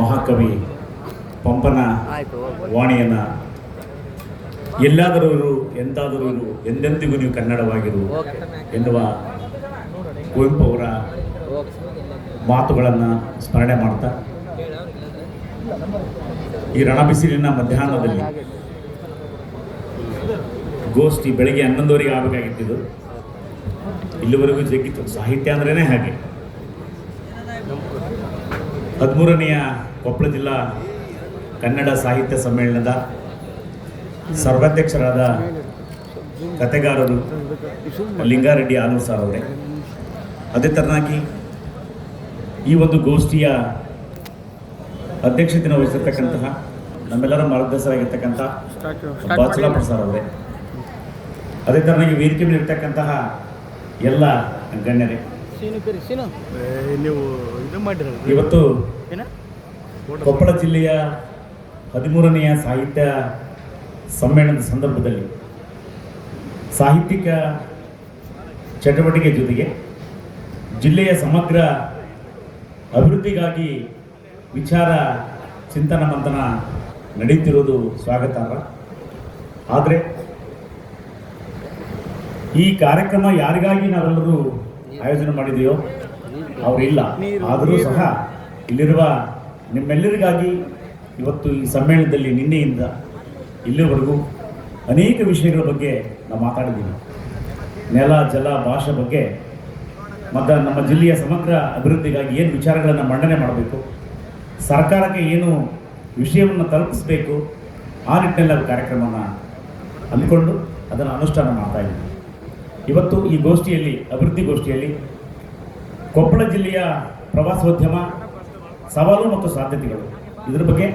ಮಹಾಕವಿ ಪಂಪನ ವಾಣಿಯನ್ನ. ಎಲ್ಲಾದರೂ ಇರು ಎಂತಾದರೂ ಇರು ಎಂದೆಂದಿಗೂ ನೀವು ಕನ್ನಡವಾಗಿರು ಎನ್ನುವ ಕುವೆಂಪು ಅವರ ಮಾತುಗಳನ್ನು ಸ್ಮರಣೆ ಮಾಡ್ತಾ ಈ ರಣಬಿಸಿಲಿನ ಮಧ್ಯಾಹ್ನದಲ್ಲಿ ಗೋಷ್ಠಿ ಬೆಳಗ್ಗೆ ಹನ್ನೊಂದುವರೆಗೆ ಆಗಬೇಕಾಗಿತ್ತಿದ್ದು ಇಲ್ಲಿವರೆಗೂ ಜಗ್ಗಿತ್ತು. ಸಾಹಿತ್ಯ ಅಂದ್ರೇ ಹಾಗೆ. ಹದಿಮೂರನೆಯ ಕೊಪ್ಪಳ ಜಿಲ್ಲಾ ಕನ್ನಡ ಸಾಹಿತ್ಯ ಸಮ್ಮೇಳನದ ಸರ್ವಾಧ್ಯಕ್ಷರಾದ ಕತೆಗಾರರು ಲಿಂಗಾರೆಡ್ಡಿ ಆನೂರ್ ಸರ್ ಅವರೇ. ಅದೇ ತರನಾಗಿ ಈ ಒಂದು ಗೋಷ್ಠಿಯ ಅಧ್ಯಕ್ಷತೆಯನ್ನು ವಹಿಸಿರ್ತಕ್ಕಂತಹ ನಮ್ಮೆಲ್ಲರ ಮಾರ್ಗದರ್ಶಕರಾಗಿರ್ತಕ್ಕಂಥ ಬಾಚಲ ಸರ್ ಅವರೇ. ಅದೇ ತರನಾಗಿ ವೇದಿಕೆ ಮೇಲೆ ಇರ್ತಕ್ಕಂತಹ ಎಲ್ಲ ಗಣ್ಯರೇ. ನೀವು ಇದು ಮಾಡಿರೋ ಇವತ್ತು ಏನ? ಕೊಪ್ಪಳ ಜಿಲ್ಲೆಯ ಹದಿಮೂರನೆಯ ಸಾಹಿತ್ಯ ಸಮ್ಮೇಳನದ ಸಂದರ್ಭದಲ್ಲಿ ಸಾಹಿತ್ಯಿಕ ಚಟುವಟಿಕೆ ಜೊತೆಗೆ ಜಿಲ್ಲೆಯ ಸಮಗ್ರ ಅಭಿವೃದ್ಧಿಗಾಗಿ ವಿಚಾರ ಚಿಂತನ ಮಂಥನ ನಡೀತಿರೋದು ಸ್ವಾಗತಾರ್ಹ. ಆದರೆ ಈ ಕಾರ್ಯಕ್ರಮ ಯಾರಿಗಾಗಿ ನಾವೆಲ್ಲರೂ ಆಯೋಜನೆ ಮಾಡಿದೆಯೋ ಅವರಿಲ್ಲ. ಆದರೂ ಸಹ ಇಲ್ಲಿರುವ ನಿಮ್ಮೆಲ್ಲರಿಗಾಗಿ ಇವತ್ತು ಈ ಸಮ್ಮೇಳನದಲ್ಲಿ ನಿನ್ನೆಯಿಂದ ಇಲ್ಲಿವರೆಗೂ ಅನೇಕ ವಿಷಯಗಳ ಬಗ್ಗೆ ನಾವು ಮಾತಾಡಿದ್ದೀವಿ ನೆಲ, ಜಲ, ಭಾಷೆ ಬಗ್ಗೆ ಮತ್ತು ನಮ್ಮ ಜಿಲ್ಲೆಯ ಸಮಗ್ರ ಅಭಿವೃದ್ಧಿಗಾಗಿ ಏನು ವಿಚಾರಗಳನ್ನು ಮಂಡನೆ ಮಾಡಬೇಕು, ಸರ್ಕಾರಕ್ಕೆ ಏನು ವಿಷಯವನ್ನು ತಲುಪಿಸಬೇಕು, ಆ ನಿಟ್ಟಿನಲ್ಲಿ ನಾವು ಕಾರ್ಯಕ್ರಮವನ್ನು ಅಂದ್ಕೊಂಡು ಅದನ್ನು ಅನುಷ್ಠಾನ ಮಾಡ್ತಾ ಇದ್ದೀವಿ. ಇವತ್ತು ಈ ಗೋಷ್ಠಿಯಲ್ಲಿ, ಅಭಿವೃದ್ಧಿ ಗೋಷ್ಠಿಯಲ್ಲಿ ಕೊಪ್ಪಳ ಜಿಲ್ಲೆಯ ಪ್ರವಾಸೋದ್ಯಮ ಸವಾಲು ಮತ್ತು ಸಾಧ್ಯತೆಗಳು. ಇದರ ಬಗ್ಗೆ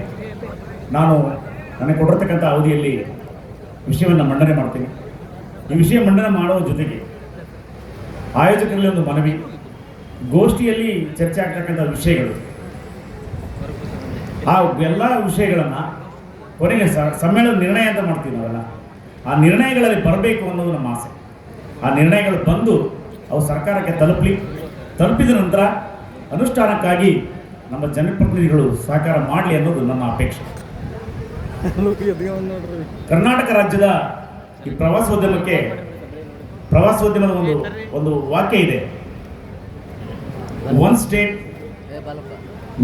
ನಾನು ನನಗೆ ಕೊಟ್ಟಿರ್ತಕ್ಕಂಥ ಅವಧಿಯಲ್ಲಿ ವಿಷಯವನ್ನು ಮಂಡನೆ ಮಾಡ್ತೀನಿ. ಈ ವಿಷಯ ಮಂಡನೆ ಮಾಡುವ ಜೊತೆಗೆ ಆಯೋಜಕರಲ್ಲಿ ಒಂದು ಮನವಿ, ಗೋಷ್ಠಿಯಲ್ಲಿ ಚರ್ಚೆ ಆಗ್ತಕ್ಕಂಥ ವಿಷಯಗಳು. ಆ ಎಲ್ಲ ವಿಷಯಗಳನ್ನು ಕೊನೆಗೆ ಸಮ್ಮೇಳನ ನಿರ್ಣಯ ಅಂತ ಮಾಡ್ತೀವಿ ನಾವೆಲ್ಲ. ಆ ನಿರ್ಣಯಗಳಲ್ಲಿ ಬರಬೇಕು ಅನ್ನೋದು ನಮ್ಮ ಆಸೆ. ಆ ನಿರ್ಣಯಗಳು ಬಂದು ಅವು ಸರ್ಕಾರಕ್ಕೆ ತಲುಪಲಿ. ತಲುಪಿದ ನಂತರ ಅನುಷ್ಠಾನಕ್ಕಾಗಿ ನಮ್ಮ ಜನಪ್ರತಿನಿಧಿಗಳು ಸಹಕಾರ ಮಾಡಲಿ ಅನ್ನೋದು ನನ್ನ ಅಪೇಕ್ಷೆ. ಕರ್ನಾಟಕ ರಾಜ್ಯದ ಈ ಪ್ರವಾಸೋದ್ಯಮಕ್ಕೆ ಪ್ರವಾಸೋದ್ಯಮದ ಒಂದು ಒಂದು ವಾಕ್ಯ ಇದೆ. ಒನ್ ಸ್ಟೇಟ್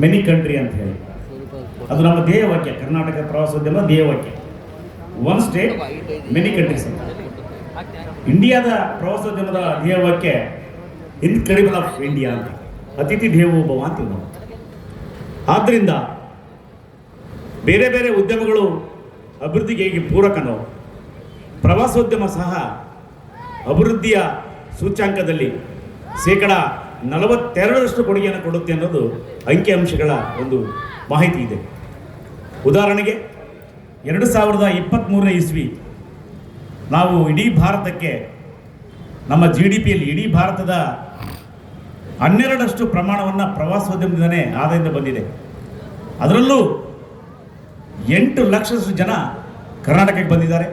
ಮೆನಿ ಕಂಟ್ರಿ ಅಂತ ಹೇಳಿ. ಅದು ನಮ್ಮ ಧ್ಯೇಯ ವಾಕ್ಯ, ಕರ್ನಾಟಕ ಪ್ರವಾಸೋದ್ಯಮ ಧ್ಯೇಯ ವಾಕ್ಯ. ಒನ್ ಸ್ಟೇಟ್ ಮೆನಿ ಕಂಟ್ರೀಸ್ ಅಂತ. ಇಂಡಿಯಾದ ಪ್ರವಾಸೋದ್ಯಮದ ಧ್ಯೇಯ ವಾಕ್ಯ ಇನ್ಕ್ರೆಡಿಬಲ್ ಆಫ್ ಇಂಡಿಯಾ ಅಂತ. ಅತಿಥಿ ದೇವೋಭವ ಅಂತೀವಿ ನಾವು ಆದ್ದರಿಂದ ಬೇರೆ ಬೇರೆ ಉದ್ಯಮಗಳು ಅಭಿವೃದ್ಧಿಗೆ ಹೇಗೆ ಪೂರಕನೋ, ಪ್ರವಾಸೋದ್ಯಮ ಸಹ ಅಭಿವೃದ್ಧಿಯ ಸೂಚ್ಯಾಂಕದಲ್ಲಿ ಶೇಕಡ ನಲವತ್ತೆರಡರಷ್ಟು ಕೊಡುಗೆಯನ್ನು ಕೊಡುತ್ತೆ ಅನ್ನೋದು ಅಂಕಿಅಂಶಗಳ ಒಂದು ಮಾಹಿತಿ ಇದೆ. ಉದಾಹರಣೆಗೆ, ಎರಡು ಸಾವಿರದ ಇಪ್ಪತ್ತ್ಮೂರನೇ ಇಸ್ವಿ ನಾವು ಇಡೀ ಭಾರತಕ್ಕೆ ನಮ್ಮ ಜಿ ಡಿ ಪಿಯಲ್ಲಿ ಇಡೀ ಭಾರತದ ಹನ್ನೆರಡಷ್ಟು ಪ್ರಮಾಣವನ್ನು ಪ್ರವಾಸೋದ್ಯಮದಿಂದನೇ ಆದಾಯದಿಂದ ಬಂದಿದೆ. ಅದರಲ್ಲೂ ಎಂಟು ಲಕ್ಷದಷ್ಟು ಜನ ಕರ್ನಾಟಕಕ್ಕೆ ಬಂದಿದ್ದಾರೆ.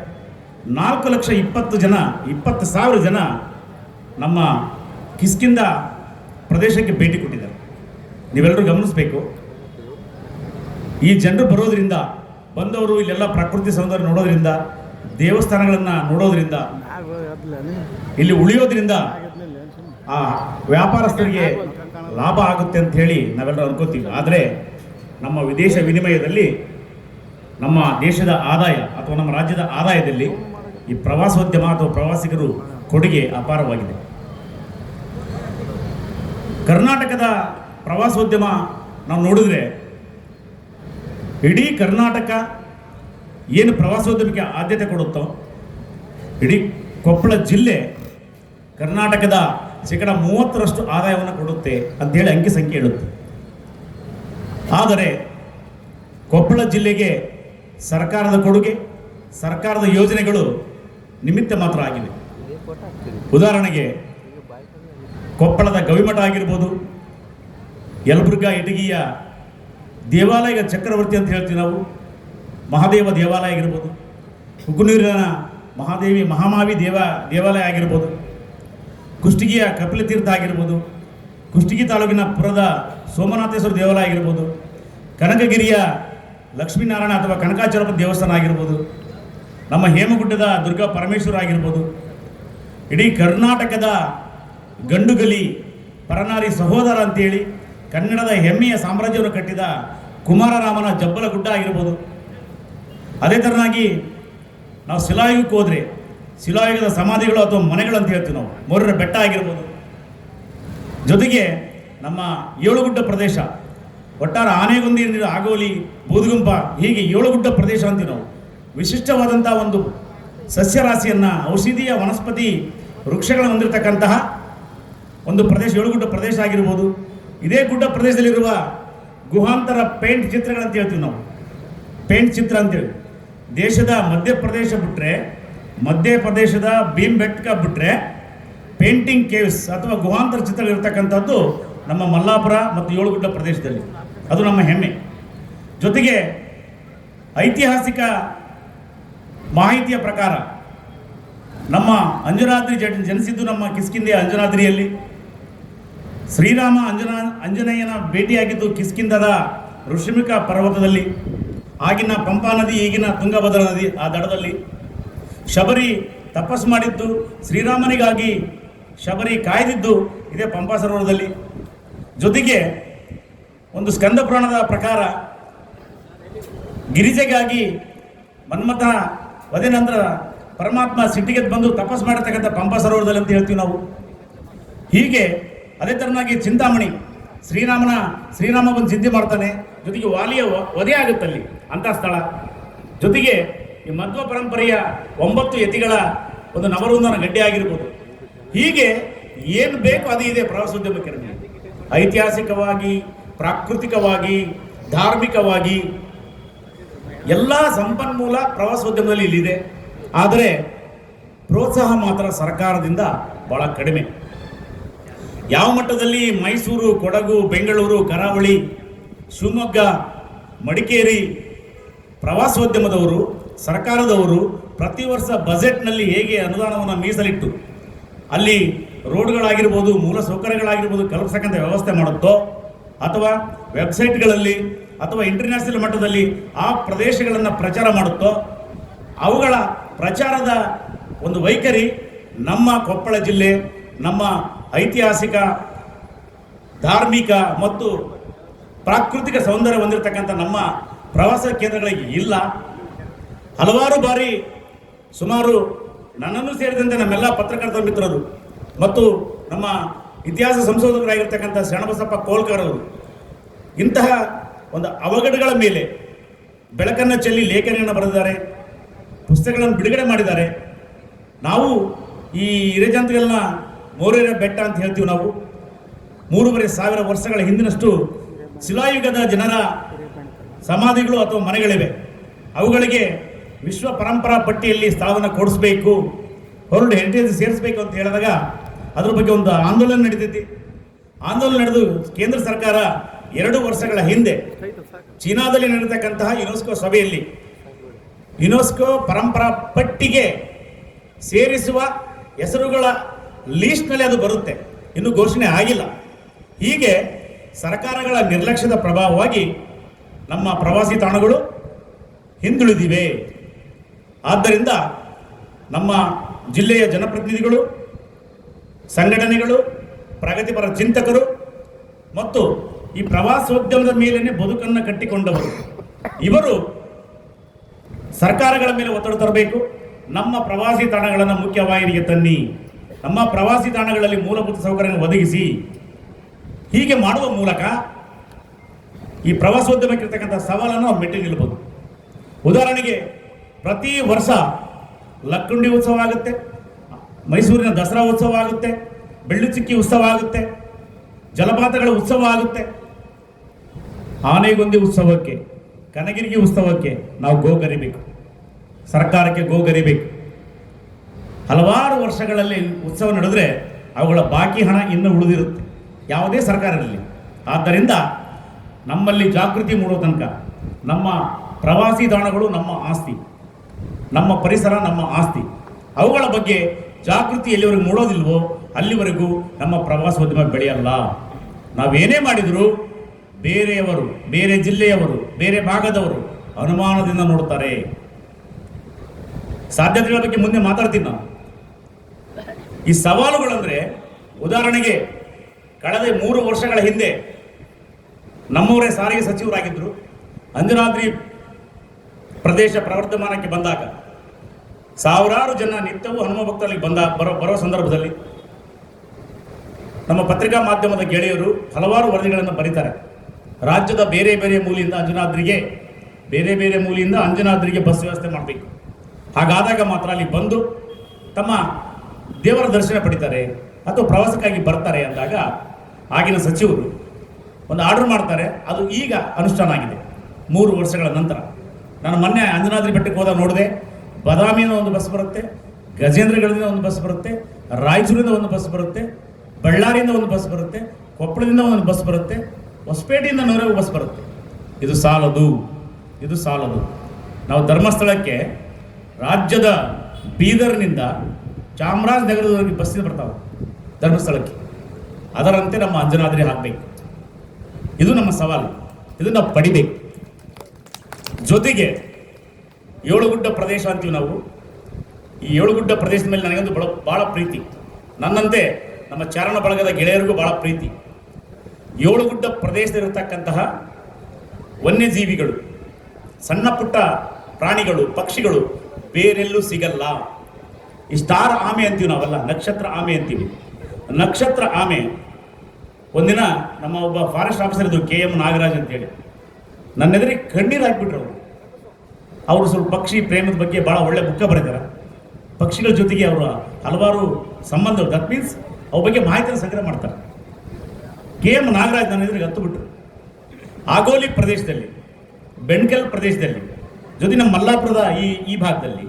ನಾಲ್ಕು ಲಕ್ಷ ಇಪ್ಪತ್ತು ಜನ, ಇಪ್ಪತ್ತು ಸಾವಿರ ಜನ ನಮ್ಮ ಕಿಸ್ಕಿಂದ ಪ್ರದೇಶಕ್ಕೆ ಭೇಟಿ ಕೊಟ್ಟಿದ್ದಾರೆ. ನೀವೆಲ್ಲರೂ ಗಮನಿಸಬೇಕು. ಈ ಜನರು ಬರೋದರಿಂದ, ಬಂದವರು ಇಲ್ಲೆಲ್ಲ ಪ್ರಕೃತಿ ಸೌಂದರ್ಯ ನೋಡೋದ್ರಿಂದ, ದೇವಸ್ಥಾನಗಳನ್ನು ನೋಡೋದ್ರಿಂದ, ಇಲ್ಲಿ ಉಳಿಯೋದ್ರಿಂದ ಆ ವ್ಯಾಪಾರಸ್ಥರಿಗೆ ಲಾಭ ಆಗುತ್ತೆ ಅಂತ ಹೇಳಿ ನಾವೆಲ್ಲರೂ ಅನ್ಕೋತೀವಿ. ಆದರೆ ನಮ್ಮ ವಿದೇಶ ವಿನಿಮಯದಲ್ಲಿ ನಮ್ಮ ದೇಶದ ಆದಾಯ ಅಥವಾ ನಮ್ಮ ರಾಜ್ಯದ ಆದಾಯದಲ್ಲಿ ಈ ಪ್ರವಾಸೋದ್ಯಮ ಅಥವಾ ಪ್ರವಾಸಿಗರು ಕೊಡುಗೆ ಅಪಾರವಾಗಿದೆ. ಕರ್ನಾಟಕದ ಪ್ರವಾಸೋದ್ಯಮ ನಾವು ನೋಡಿದ್ರೆ ಇಡೀ ಕರ್ನಾಟಕ ಏನು ಪ್ರವಾಸೋದ್ಯಮಕ್ಕೆ ಆದ್ಯತೆ ಕೊಡುತ್ತೋ, ಇಡೀ ಕೊಪ್ಪಳ ಜಿಲ್ಲೆ ಕರ್ನಾಟಕದ ಶೇಕಡ ಮೂವತ್ತರಷ್ಟು ಆದಾಯವನ್ನು ಕೊಡುತ್ತೆ ಅಂತೇಳಿ ಅಂಕಿ ಸಂಖ್ಯೆ ಹೇಳುತ್ತೆ. ಆದರೆ ಕೊಪ್ಪಳ ಜಿಲ್ಲೆಗೆ ಸರ್ಕಾರದ ಕೊಡುಗೆ, ಸರ್ಕಾರದ ಯೋಜನೆಗಳು ನಿಮಿತ್ತ ಮಾತ್ರ ಆಗಿವೆ. ಉದಾಹರಣೆಗೆ ಕೊಪ್ಪಳದ ಗವಿಮಠ ಆಗಿರ್ಬೋದು, ಯಲಬುರ್ಗಾ ಇಟಗಿಯ ದೇವಾಲಯ ಚಕ್ರವರ್ತಿ ಅಂತ ಹೇಳ್ತೀವಿ ನಾವು, ಮಹಾದೇವ ದೇವಾಲಯ ಆಗಿರ್ಬೋದು ಹುಗುನೂರಿನ ಮಹಾದೇವಿ ಮಹಾಮಾವಿ ದೇವ ದೇವಾಲಯ ಆಗಿರ್ಬೋದು ಕುಷ್ಟಗಿಯ ಕಪಿಲತೀರ್ಥ ಆಗಿರ್ಬೋದು, ಕುಷ್ಟಗಿ ತಾಲೂಕಿನ ಪುರದ ಸೋಮನಾಥೇಶ್ವರ ದೇವಾಲಯ ಆಗಿರ್ಬೋದು, ಕನಕಗಿರಿಯ ಲಕ್ಷ್ಮೀನಾರಾಯಣ ಅಥವಾ ಕನಕಾಚಲಪ ದೇವಸ್ಥಾನ ಆಗಿರ್ಬೋದು, ನಮ್ಮ ಹೇಮಗುಡ್ಡದ ದುರ್ಗಾ ಪರಮೇಶ್ವರ ಆಗಿರ್ಬೋದು, ಇಡೀ ಕರ್ನಾಟಕದ ಗಂಡುಗಲಿ, ಪರನಾರಿ ಸಹೋದರ ಅಂತೇಳಿ ಕನ್ನಡದ ಹೆಮ್ಮೆಯ ಸಾಮ್ರಾಜ್ಯವನ್ನು ಕಟ್ಟಿದ ಕುಮಾರರಾಮನ ಜಬ್ಬಲಗುಡ್ಡ ಆಗಿರ್ಬೋದು. ಅದೇ ಥರನಾಗಿ ನಾವು ಶಿಲಾಯುಗಕ್ಕೆ ಹೋದರೆ ಶಿಲಾಯುಗದ ಸಮಾಧಿಗಳು ಅಥವಾ ಮನೆಗಳು ಅಂತ ಹೇಳ್ತೀವಿ ನಾವು. ಮೊರ್ರ ಬೆಟ್ಟ ಆಗಿರ್ಬೋದು. ಜೊತೆಗೆ ನಮ್ಮ ಏಳುಗುಡ್ಡ ಪ್ರದೇಶ, ಒಟ್ಟಾರೆ ಆನೆಗುಂದಿ ಆಗೋಲಿ, ಬೂದುಗುಂಪ, ಹೀಗೆ ಏಳುಗುಡ್ಡ ಪ್ರದೇಶ ಅಂತೀವಿ ನಾವು. ವಿಶಿಷ್ಟವಾದಂಥ ಒಂದು ಸಸ್ಯರಾಶಿಯನ್ನು ಔಷಧೀಯ ವನಸ್ಪತಿ ವೃಕ್ಷಗಳನ್ನು ಹೊಂದಿರತಕ್ಕಂತಹ ಒಂದು ಪ್ರದೇಶ, ಏಳುಗುಡ್ಡ ಪ್ರದೇಶ ಆಗಿರ್ಬೋದು. ಇದೇ ಗುಡ್ಡ ಪ್ರದೇಶದಲ್ಲಿರುವ ಗುಹಾಂತರ ಪೇಂಟ್ ಚಿತ್ರಗಳಂತ ಹೇಳ್ತೀವಿ ನಾವು. ಪೇಂಟ್ ಚಿತ್ರ ಅಂತೇಳಿ ದೇಶದ ಮಧ್ಯಪ್ರದೇಶ ಬಿಟ್ಟರೆ ಮಧ್ಯಪ್ರದೇಶದ ಭೀಮ್ ಬೆಟ್ಕ ಬಿಟ್ಟರೆ ಪೇಂಟಿಂಗ್ ಕೇವ್ಸ್ ಅಥವಾ ಗುಹಾಂತರ ಚಿತ್ರಗಳಿರ್ತಕ್ಕಂಥದ್ದು ನಮ್ಮ ಮಲ್ಲಾಪುರ ಮತ್ತು ಏಳುಗುಡ್ಡ ಪ್ರದೇಶದಲ್ಲಿ. ಅದು ನಮ್ಮ ಹೆಮ್ಮೆ. ಜೊತೆಗೆ ಐತಿಹಾಸಿಕ ಮಾಹಿತಿಯ ಪ್ರಕಾರ ನಮ್ಮ ಅಂಜನಾದ್ರಿ ಜ ಜನಿಸಿದ್ದು ನಮ್ಮ ಕಿಸ್ಕಿಂದೆ ಅಂಜನಾದ್ರಿಯಲ್ಲಿ. ಶ್ರೀರಾಮ ಅಂಜನಾ ಅಂಜನೇಯನ ಭೇಟಿಯಾಗಿದ್ದು ಕಿಸ್ಕಿಂದದ ಋಷಿಮಿಕ ಪರ್ವತದಲ್ಲಿ, ಆಗಿನ ಪಂಪಾ ನದಿ, ಈಗಿನ ತುಂಗಭದ್ರಾ ನದಿ ಆ ದಡದಲ್ಲಿ. ಶಬರಿ ತಪಸ್ ಮಾಡಿದ್ದು, ಶ್ರೀರಾಮನಿಗಾಗಿ ಶಬರಿ ಕಾಯ್ದಿದ್ದು ಇದೇ ಪಂಪಾ ಸರೋವರದಲ್ಲಿ ಜೊತೆಗೆ ಒಂದು ಸ್ಕಂದ ಪುರಾಣದ ಪ್ರಕಾರ ಗಿರಿಜೆಗಾಗಿ ಮನ್ಮಥ ವಧೆ ನಂತರ ಪರಮಾತ್ಮ ಸಿಟ್ಟಿಗೆ ಬಂದು ತಪಸ್ ಮಾಡಿರ್ತಕ್ಕಂಥ ಪಂಪಾ ಸರೋವರದಲ್ಲಿ ಅಂತ ಹೇಳ್ತೀವಿ ನಾವು. ಹೀಗೆ ಅದೇ ತರನಾಗಿ ಚಿಂತಾಮಣಿ ಶ್ರೀರಾಮನ ಶ್ರೀರಾಮ ಬಂದು ಚಿಂತೆ ಮಾಡ್ತಾನೆ. ಜೊತೆಗೆ ವಾಲಿಯ ವಧೆ ಆಗುತ್ತಲ್ಲಿ ಅಂಥ ಸ್ಥಳ. ಜೊತೆಗೆ ಈ ಮಧ್ವ ಪರಂಪರೆಯ ಒಂಬತ್ತು ಯತಿಗಳ ಒಂದು ನವರುಂದನ ಗಡ್ಡೆ ಆಗಿರ್ಬೋದು. ಹೀಗೆ ಏನು ಬೇಕು ಅದು ಇದೆ ಪ್ರವಾಸೋದ್ಯಮಕ್ಕೆ ಐತಿಹಾಸಿಕವಾಗಿ, ಪ್ರಾಕೃತಿಕವಾಗಿ, ಧಾರ್ಮಿಕವಾಗಿ ಎಲ್ಲ ಸಂಪನ್ಮೂಲ ಪ್ರವಾಸೋದ್ಯಮದಲ್ಲಿ ಇಲ್ಲಿದೆ. ಆದರೆ ಪ್ರೋತ್ಸಾಹ ಮಾತ್ರ ಸರ್ಕಾರದಿಂದ ಬಹಳ ಕಡಿಮೆ. ಯಾವ ಮಟ್ಟದಲ್ಲಿ ಮೈಸೂರು, ಕೊಡಗು, ಬೆಂಗಳೂರು, ಕರಾವಳಿ, ಶಿವಮೊಗ್ಗ, ಮಡಿಕೇರಿ ಪ್ರವಾಸೋದ್ಯಮದವರು ಸರ್ಕಾರದವರು ಪ್ರತಿ ವರ್ಷ ಬಜೆಟ್ನಲ್ಲಿ ಹೇಗೆ ಅನುದಾನವನ್ನು ಮೀಸಲಿಟ್ಟು ಅಲ್ಲಿ ರೋಡ್ಗಳಾಗಿರ್ಬೋದು, ಮೂಲ ಸೌಕರ್ಯಗಳಾಗಿರ್ಬೋದು ಕಲ್ಪಿಸಕ್ಕಂಥ ವ್ಯವಸ್ಥೆ ಮಾಡುತ್ತೋ ಅಥವಾ ವೆಬ್ಸೈಟ್ಗಳಲ್ಲಿ ಅಥವಾ ಇಂಟರ್ನ್ಯಾಷನಲ್ ಮಟ್ಟದಲ್ಲಿ ಆ ಪ್ರದೇಶಗಳನ್ನು ಪ್ರಚಾರ ಮಾಡುತ್ತೋ ಅವುಗಳ ಪ್ರಚಾರದ ಒಂದು ವೈಖರಿ ನಮ್ಮ ಕೊಪ್ಪಳ ಜಿಲ್ಲೆ, ನಮ್ಮ ಐತಿಹಾಸಿಕ, ಧಾರ್ಮಿಕ ಮತ್ತು ಪ್ರಾಕೃತಿಕ ಸೌಂದರ್ಯ ಹೊಂದಿರತಕ್ಕಂಥ ನಮ್ಮ ಪ್ರವಾಸ ಕೇಂದ್ರಗಳಿಗೆ ಇಲ್ಲ. ಹಲವಾರು ಬಾರಿ, ಸುಮಾರು ನನ್ನನ್ನು ಸೇರಿದಂತೆ ನಮ್ಮೆಲ್ಲ ಪತ್ರಕರ್ತರ ಮಿತ್ರರು ಮತ್ತು ನಮ್ಮ ಇತಿಹಾಸ ಸಂಶೋಧಕರಾಗಿರ್ತಕ್ಕಂಥ ಶರಣಬಸಪ್ಪ ಕೋಲ್ಕರ್ ಅವರು, ಇಂತಹ ಒಂದು ಅವಘಡಗಳ ಮೇಲೆ ಬೆಳಕನ್ನು ಚೆಲ್ಲಿ ಲೇಖನಿಯನ್ನು ಬರೆದಿದ್ದಾರೆ, ಪುಸ್ತಕಗಳನ್ನು ಬಿಡುಗಡೆ ಮಾಡಿದ್ದಾರೆ. ನಾವು ಈ ಹಿರೇಜಂತಗಲ್ನ ಮೋರೇರ ಬೆಟ್ಟ ಅಂತ ಹೇಳ್ತೀವಿ ನಾವು. ಮೂರುವರೆ ಸಾವಿರ ವರ್ಷಗಳ ಹಿಂದಿನಷ್ಟು ಶಿಲಾಯುಗದ ಜನರ ಸಮಾಧಿಗಳು ಅಥವಾ ಮನೆಗಳಿವೆ. ಅವುಗಳಿಗೆ ವಿಶ್ವ ಪರಂಪರಾ ಪಟ್ಟಿಯಲ್ಲಿ ಸ್ಥಳವನ್ನು ಕೊಡಿಸ್ಬೇಕು ವರ್ಲ್ಡ್ ಹೆರಿಟೇಜ್ ಸೇರಿಸಬೇಕು ಅಂತ ಹೇಳಿದಾಗ ಅದ್ರ ಬಗ್ಗೆ ಒಂದು ಆಂದೋಲನ ನಡೀತೈತಿ. ಆಂದೋಲನ ನಡೆದು ಕೇಂದ್ರ ಸರ್ಕಾರ ಎರಡು ವರ್ಷಗಳ ಹಿಂದೆ ಚೀನಾದಲ್ಲಿ ನಡೆತಕ್ಕಂತಹ ಯುನೆಸ್ಕೋ ಸಭೆಯಲ್ಲಿ ಯುನೆಸ್ಕೋ ಪರಂಪರಾ ಪಟ್ಟಿಗೆ ಸೇರಿಸುವ ಹೆಸರುಗಳ ಲೀಸ್ಟ್ನಲ್ಲಿ ಅದು ಬರುತ್ತೆ. ಇನ್ನೂ ಘೋಷಣೆ ಆಗಿಲ್ಲ. ಹೀಗೆ ಸರ್ಕಾರಗಳ ನಿರ್ಲಕ್ಷ್ಯದ ಪ್ರಭಾವವಾಗಿ ನಮ್ಮ ಪ್ರವಾಸಿ ತಾಣಗಳು ಹಿಂದುಳಿದಿವೆ. ಆದ್ದರಿಂದ ನಮ್ಮ ಜಿಲ್ಲೆಯ ಜನಪ್ರತಿನಿಧಿಗಳು, ಸಂಘಟನೆಗಳು, ಪ್ರಗತಿಪರ ಚಿಂತಕರು ಮತ್ತು ಈ ಪ್ರವಾಸೋದ್ಯಮದ ಮೇಲೇನೆ ಬದುಕನ್ನು ಕಟ್ಟಿಕೊಂಡವರು. ಇವರು ಸರ್ಕಾರಗಳ ಮೇಲೆ ಒತ್ತಡ ತರಬೇಕು. ನಮ್ಮ ಪ್ರವಾಸಿ ತಾಣಗಳನ್ನು ಮುಖ್ಯವಾಹಿನಿಗೆ ತನ್ನಿ. ನಮ್ಮ ಪ್ರವಾಸಿ ತಾಣಗಳಲ್ಲಿ ಮೂಲಭೂತ ಸೌಕರ್ಯವನ್ನು ಒದಗಿಸಿ. ಹೀಗೆ ಮಾಡುವ ಮೂಲಕ ಈ ಪ್ರವಾಸೋದ್ಯಮಕ್ಕಿರ್ತಕ್ಕಂಥ ಸವಾಲನ್ನು ನಾವು ಮೆಟ್ಟಿ ನಿಲ್ಲಬಹುದು ಉದಾಹರಣೆಗೆ ಪ್ರತಿ ವರ್ಷ ಲಕ್ಕುಂಡಿ ಉತ್ಸವ ಆಗುತ್ತೆ, ಮೈಸೂರಿನ ದಸರಾ ಉತ್ಸವ ಆಗುತ್ತೆ ಬೆಳ್ಳುಚಿಕ್ಕಿ ಉತ್ಸವ ಆಗುತ್ತೆ, ಜಲಪಾತಗಳ ಉತ್ಸವ ಆಗುತ್ತೆ. ಆನೆಗೊಂದಿ ಉತ್ಸವಕ್ಕೆ, ಕನಗಿರಿಗೆ ಉತ್ಸವಕ್ಕೆ ನಾವು ಗೋಗರಿಬೇಕು ಸರ್ಕಾರಕ್ಕೆ ಗೋಗರಿಬೇಕು ಹಲವಾರು ವರ್ಷಗಳಲ್ಲಿ ಉತ್ಸವ ನಡೆದ್ರೆ ಅವುಗಳ ಬಾಕಿ ಹಣ ಇನ್ನೂ ಉಳಿದಿರುತ್ತೆ. ಯಾವುದೇ ಇರಲಿ ಆದ್ದರಿಂದ ನಮ್ಮಲ್ಲಿ ಜಾಗೃತಿ ಮೂಡೋ ತನಕ ನಮ್ಮ ಪ್ರವಾಸಿ ತಾಣಗಳು ನಮ್ಮ ಆಸ್ತಿ. ನಮ್ಮ ಪರಿಸರ, ನಮ್ಮ ಆಸ್ತಿ. ಅವುಗಳ ಬಗ್ಗೆ ಜಾಗೃತಿ ಎಲ್ಲಿವರೆಗೂ ಮೂಡೋದಿಲ್ವೋ, ಅಲ್ಲಿವರೆಗೂ ನಮ್ಮ ಪ್ರವಾಸೋದ್ಯಮ ಬೆಳೆಯಲ್ಲ. ನಾವೇನೇ ಮಾಡಿದರೂ ಬೇರೆಯವರು, ಬೇರೆ ಜಿಲ್ಲೆಯವರು, ಬೇರೆ ಭಾಗದವರು ಅನುಮಾನದಿಂದ ನೋಡ್ತಾರೆ. ಸಾಧ್ಯತೆಗಳ ಬಗ್ಗೆ ಮುಂದೆ ಮಾತಾಡ್ತೀನಿ ನಾನು. ಈ ಸವಾಲುಗಳಂದರೆ, ಉದಾಹರಣೆಗೆ, ಕಳೆದ ಮೂರು ವರ್ಷಗಳ ಹಿಂದೆ ನಮ್ಮವರೇ ಸಾರಿಗೆ ಸಚಿವರಾಗಿದ್ದರು. ಅಂಜನಾದ್ರಿ ಪ್ರದೇಶ ಪ್ರವರ್ಧಮಾನಕ್ಕೆ ಬಂದಾಗ ಸಾವಿರಾರು ಜನ ನಿತ್ಯವೂ ಹನುಮ ಭಕ್ತರಲ್ಲಿ ಬಂದ, ಬರೋ ಬರೋ ಸಂದರ್ಭದಲ್ಲಿ ನಮ್ಮ ಪತ್ರಿಕಾ ಮಾಧ್ಯಮದ ಗೆಳೆಯರು ಹಲವಾರು ವರದಿಗಳನ್ನು ಬರೀತಾರೆ. ರಾಜ್ಯದ ಬೇರೆ ಬೇರೆ ಮೂಲೆಯಿಂದ ಅಂಜನಾದ್ರಿಗೆ, ಬೇರೆ ಬೇರೆ ಮೂಲೆಯಿಂದ ಅಂಜನಾದ್ರಿಗೆ ಬಸ್ ವ್ಯವಸ್ಥೆ ಮಾಡಬೇಕು. ಹಾಗಾದಾಗ ಮಾತ್ರ ಅಲ್ಲಿ ಬಂದು ತಮ್ಮ ದೇವರ ದರ್ಶನ ಪಡಿತಾರೆ ಅಥವಾ ಪ್ರವಾಸಕ್ಕಾಗಿ ಬರ್ತಾರೆ ಅಂದಾಗ ಆಗಿನ ಸಚಿವರು ಒಂದು ಆರ್ಡರ್ ಮಾಡ್ತಾರೆ. ಅದು ಈಗ ಅನುಷ್ಠಾನ ಆಗಿದೆ. ಮೂರು ವರ್ಷಗಳ ನಂತರ. ನಾನು ಮೊನ್ನೆ ಅಂಜನಾದ್ರಿ ಬೆಟ್ಟಕ್ಕೆ ಹೋದಾಗ ನೋಡಿದೆ, ಬದಾಮಿಯಿಂದ ಒಂದು ಬಸ್ ಬರುತ್ತೆ ಗಜೇಂದ್ರಗಳಿಂದ ಒಂದು ಬಸ್ ಬರುತ್ತೆ, ರಾಯಚೂರಿಂದ ಒಂದು ಬಸ್ ಬರುತ್ತೆ, ಬಳ್ಳಾರಿಯಿಂದ ಒಂದು ಬಸ್ ಬರುತ್ತೆ, ಕೊಪ್ಪಳದಿಂದ ಒಂದು ಬಸ್ ಬರುತ್ತೆ, ಹೊಸಪೇಟೆಯಿಂದ ನೋಡೋ ಬಸ್ ಬರುತ್ತೆ. ಇದು ಸಾಲದು ಇದು ಸಾಲದು. ನಾವು ಧರ್ಮಸ್ಥಳಕ್ಕೆ ರಾಜ್ಯದ ಬೀದರ್ನಿಂದ ಚಾಮರಾಜನಗರದವರೆಗೆ ಬಸ್ಸಿಂದ ಬರ್ತಾವೆ, ಧರ್ಮಸ್ಥಳಕ್ಕೆ. ಅದರಂತೆ ನಮ್ಮ ಅಂಜನಾದ್ರಿ ಹಾಕಬೇಕು ಇದು ನಮ್ಮ ಸವಾಲು. ಇದು ನಾವು ಪಡಿಬೇಕು. ಜೊತೆಗೆ ಏಳುಗುಡ್ಡ ಪ್ರದೇಶ ಅಂತೀವಿ ನಾವು. ಈ ಏಳುಗುಡ್ಡ ಪ್ರದೇಶದ ಮೇಲೆ ನನಗೊಂದು ಬಹಳ ಭಾಳ ಪ್ರೀತಿ. ನನ್ನಂತೆ ನಮ್ಮ ಚಾರಣ ಬಳಗದ ಗೆಳೆಯರಿಗೂ ಭಾಳ ಪ್ರೀತಿ. ಏಳುಗುಡ್ಡ ಪ್ರದೇಶದಲ್ಲಿರತಕ್ಕಂತಹ ವನ್ಯಜೀವಿಗಳು, ಸಣ್ಣ ಪುಟ್ಟ ಪ್ರಾಣಿಗಳು, ಪಕ್ಷಿಗಳು ಬೇರೆಲ್ಲೂ ಸಿಗಲ್ಲ. ಈ ಸ್ಟಾರ್ ಆಮೆ ಅಂತೀವಿ ನಾವಲ್ಲ, ನಕ್ಷತ್ರ ಆಮೆ ಅಂತೀವಿ. ನಕ್ಷತ್ರ ಆಮೆ, ಒಂದಿನ ನಮ್ಮ ಒಬ್ಬ ಫಾರೆಸ್ಟ್ ಆಫೀಸರ್ ಇದು ಕೆ ಎಂ ನಾಗರಾಜ್ ಅಂತೇಳಿ. ನನ್ನ ಎದುರಿಗೆ ಕಣ್ಣೀರು ಹಾಕಿಬಿಟ್ರು ಅವರು ಸ್ವಲ್ಪ ಪಕ್ಷಿ ಪ್ರೇಮದ ಬಗ್ಗೆ ಭಾಳ ಒಳ್ಳೆ ಬುಕ್ಕ ಬರೆದಾರೆ ಪಕ್ಷಿಗಳ ಜೊತೆಗೆ ಅವರ ಹಲವಾರು ಸಂಬಂಧ ದಟ್ ಮೀನ್ಸ್ ಅವ್ರ ಬಗ್ಗೆ ಮಾಹಿತಿಯನ್ನು ಸಂಗ್ರಹ ಮಾಡ್ತಾರೆ. ಕೆ ಎಂ ನಾಗರಾಜ್ ನನ್ನ ಎದುರಿಗೆ ಹತ್ತು ಆಗೋಲಿ ಪ್ರದೇಶದಲ್ಲಿ, ಬೆಣ್ಕಲ್ ಪ್ರದೇಶದಲ್ಲಿ, ಜೊತೆ ನಮ್ಮ ಮಲ್ಲಾಪುರದ ಈ ಈ ಭಾಗದಲ್ಲಿ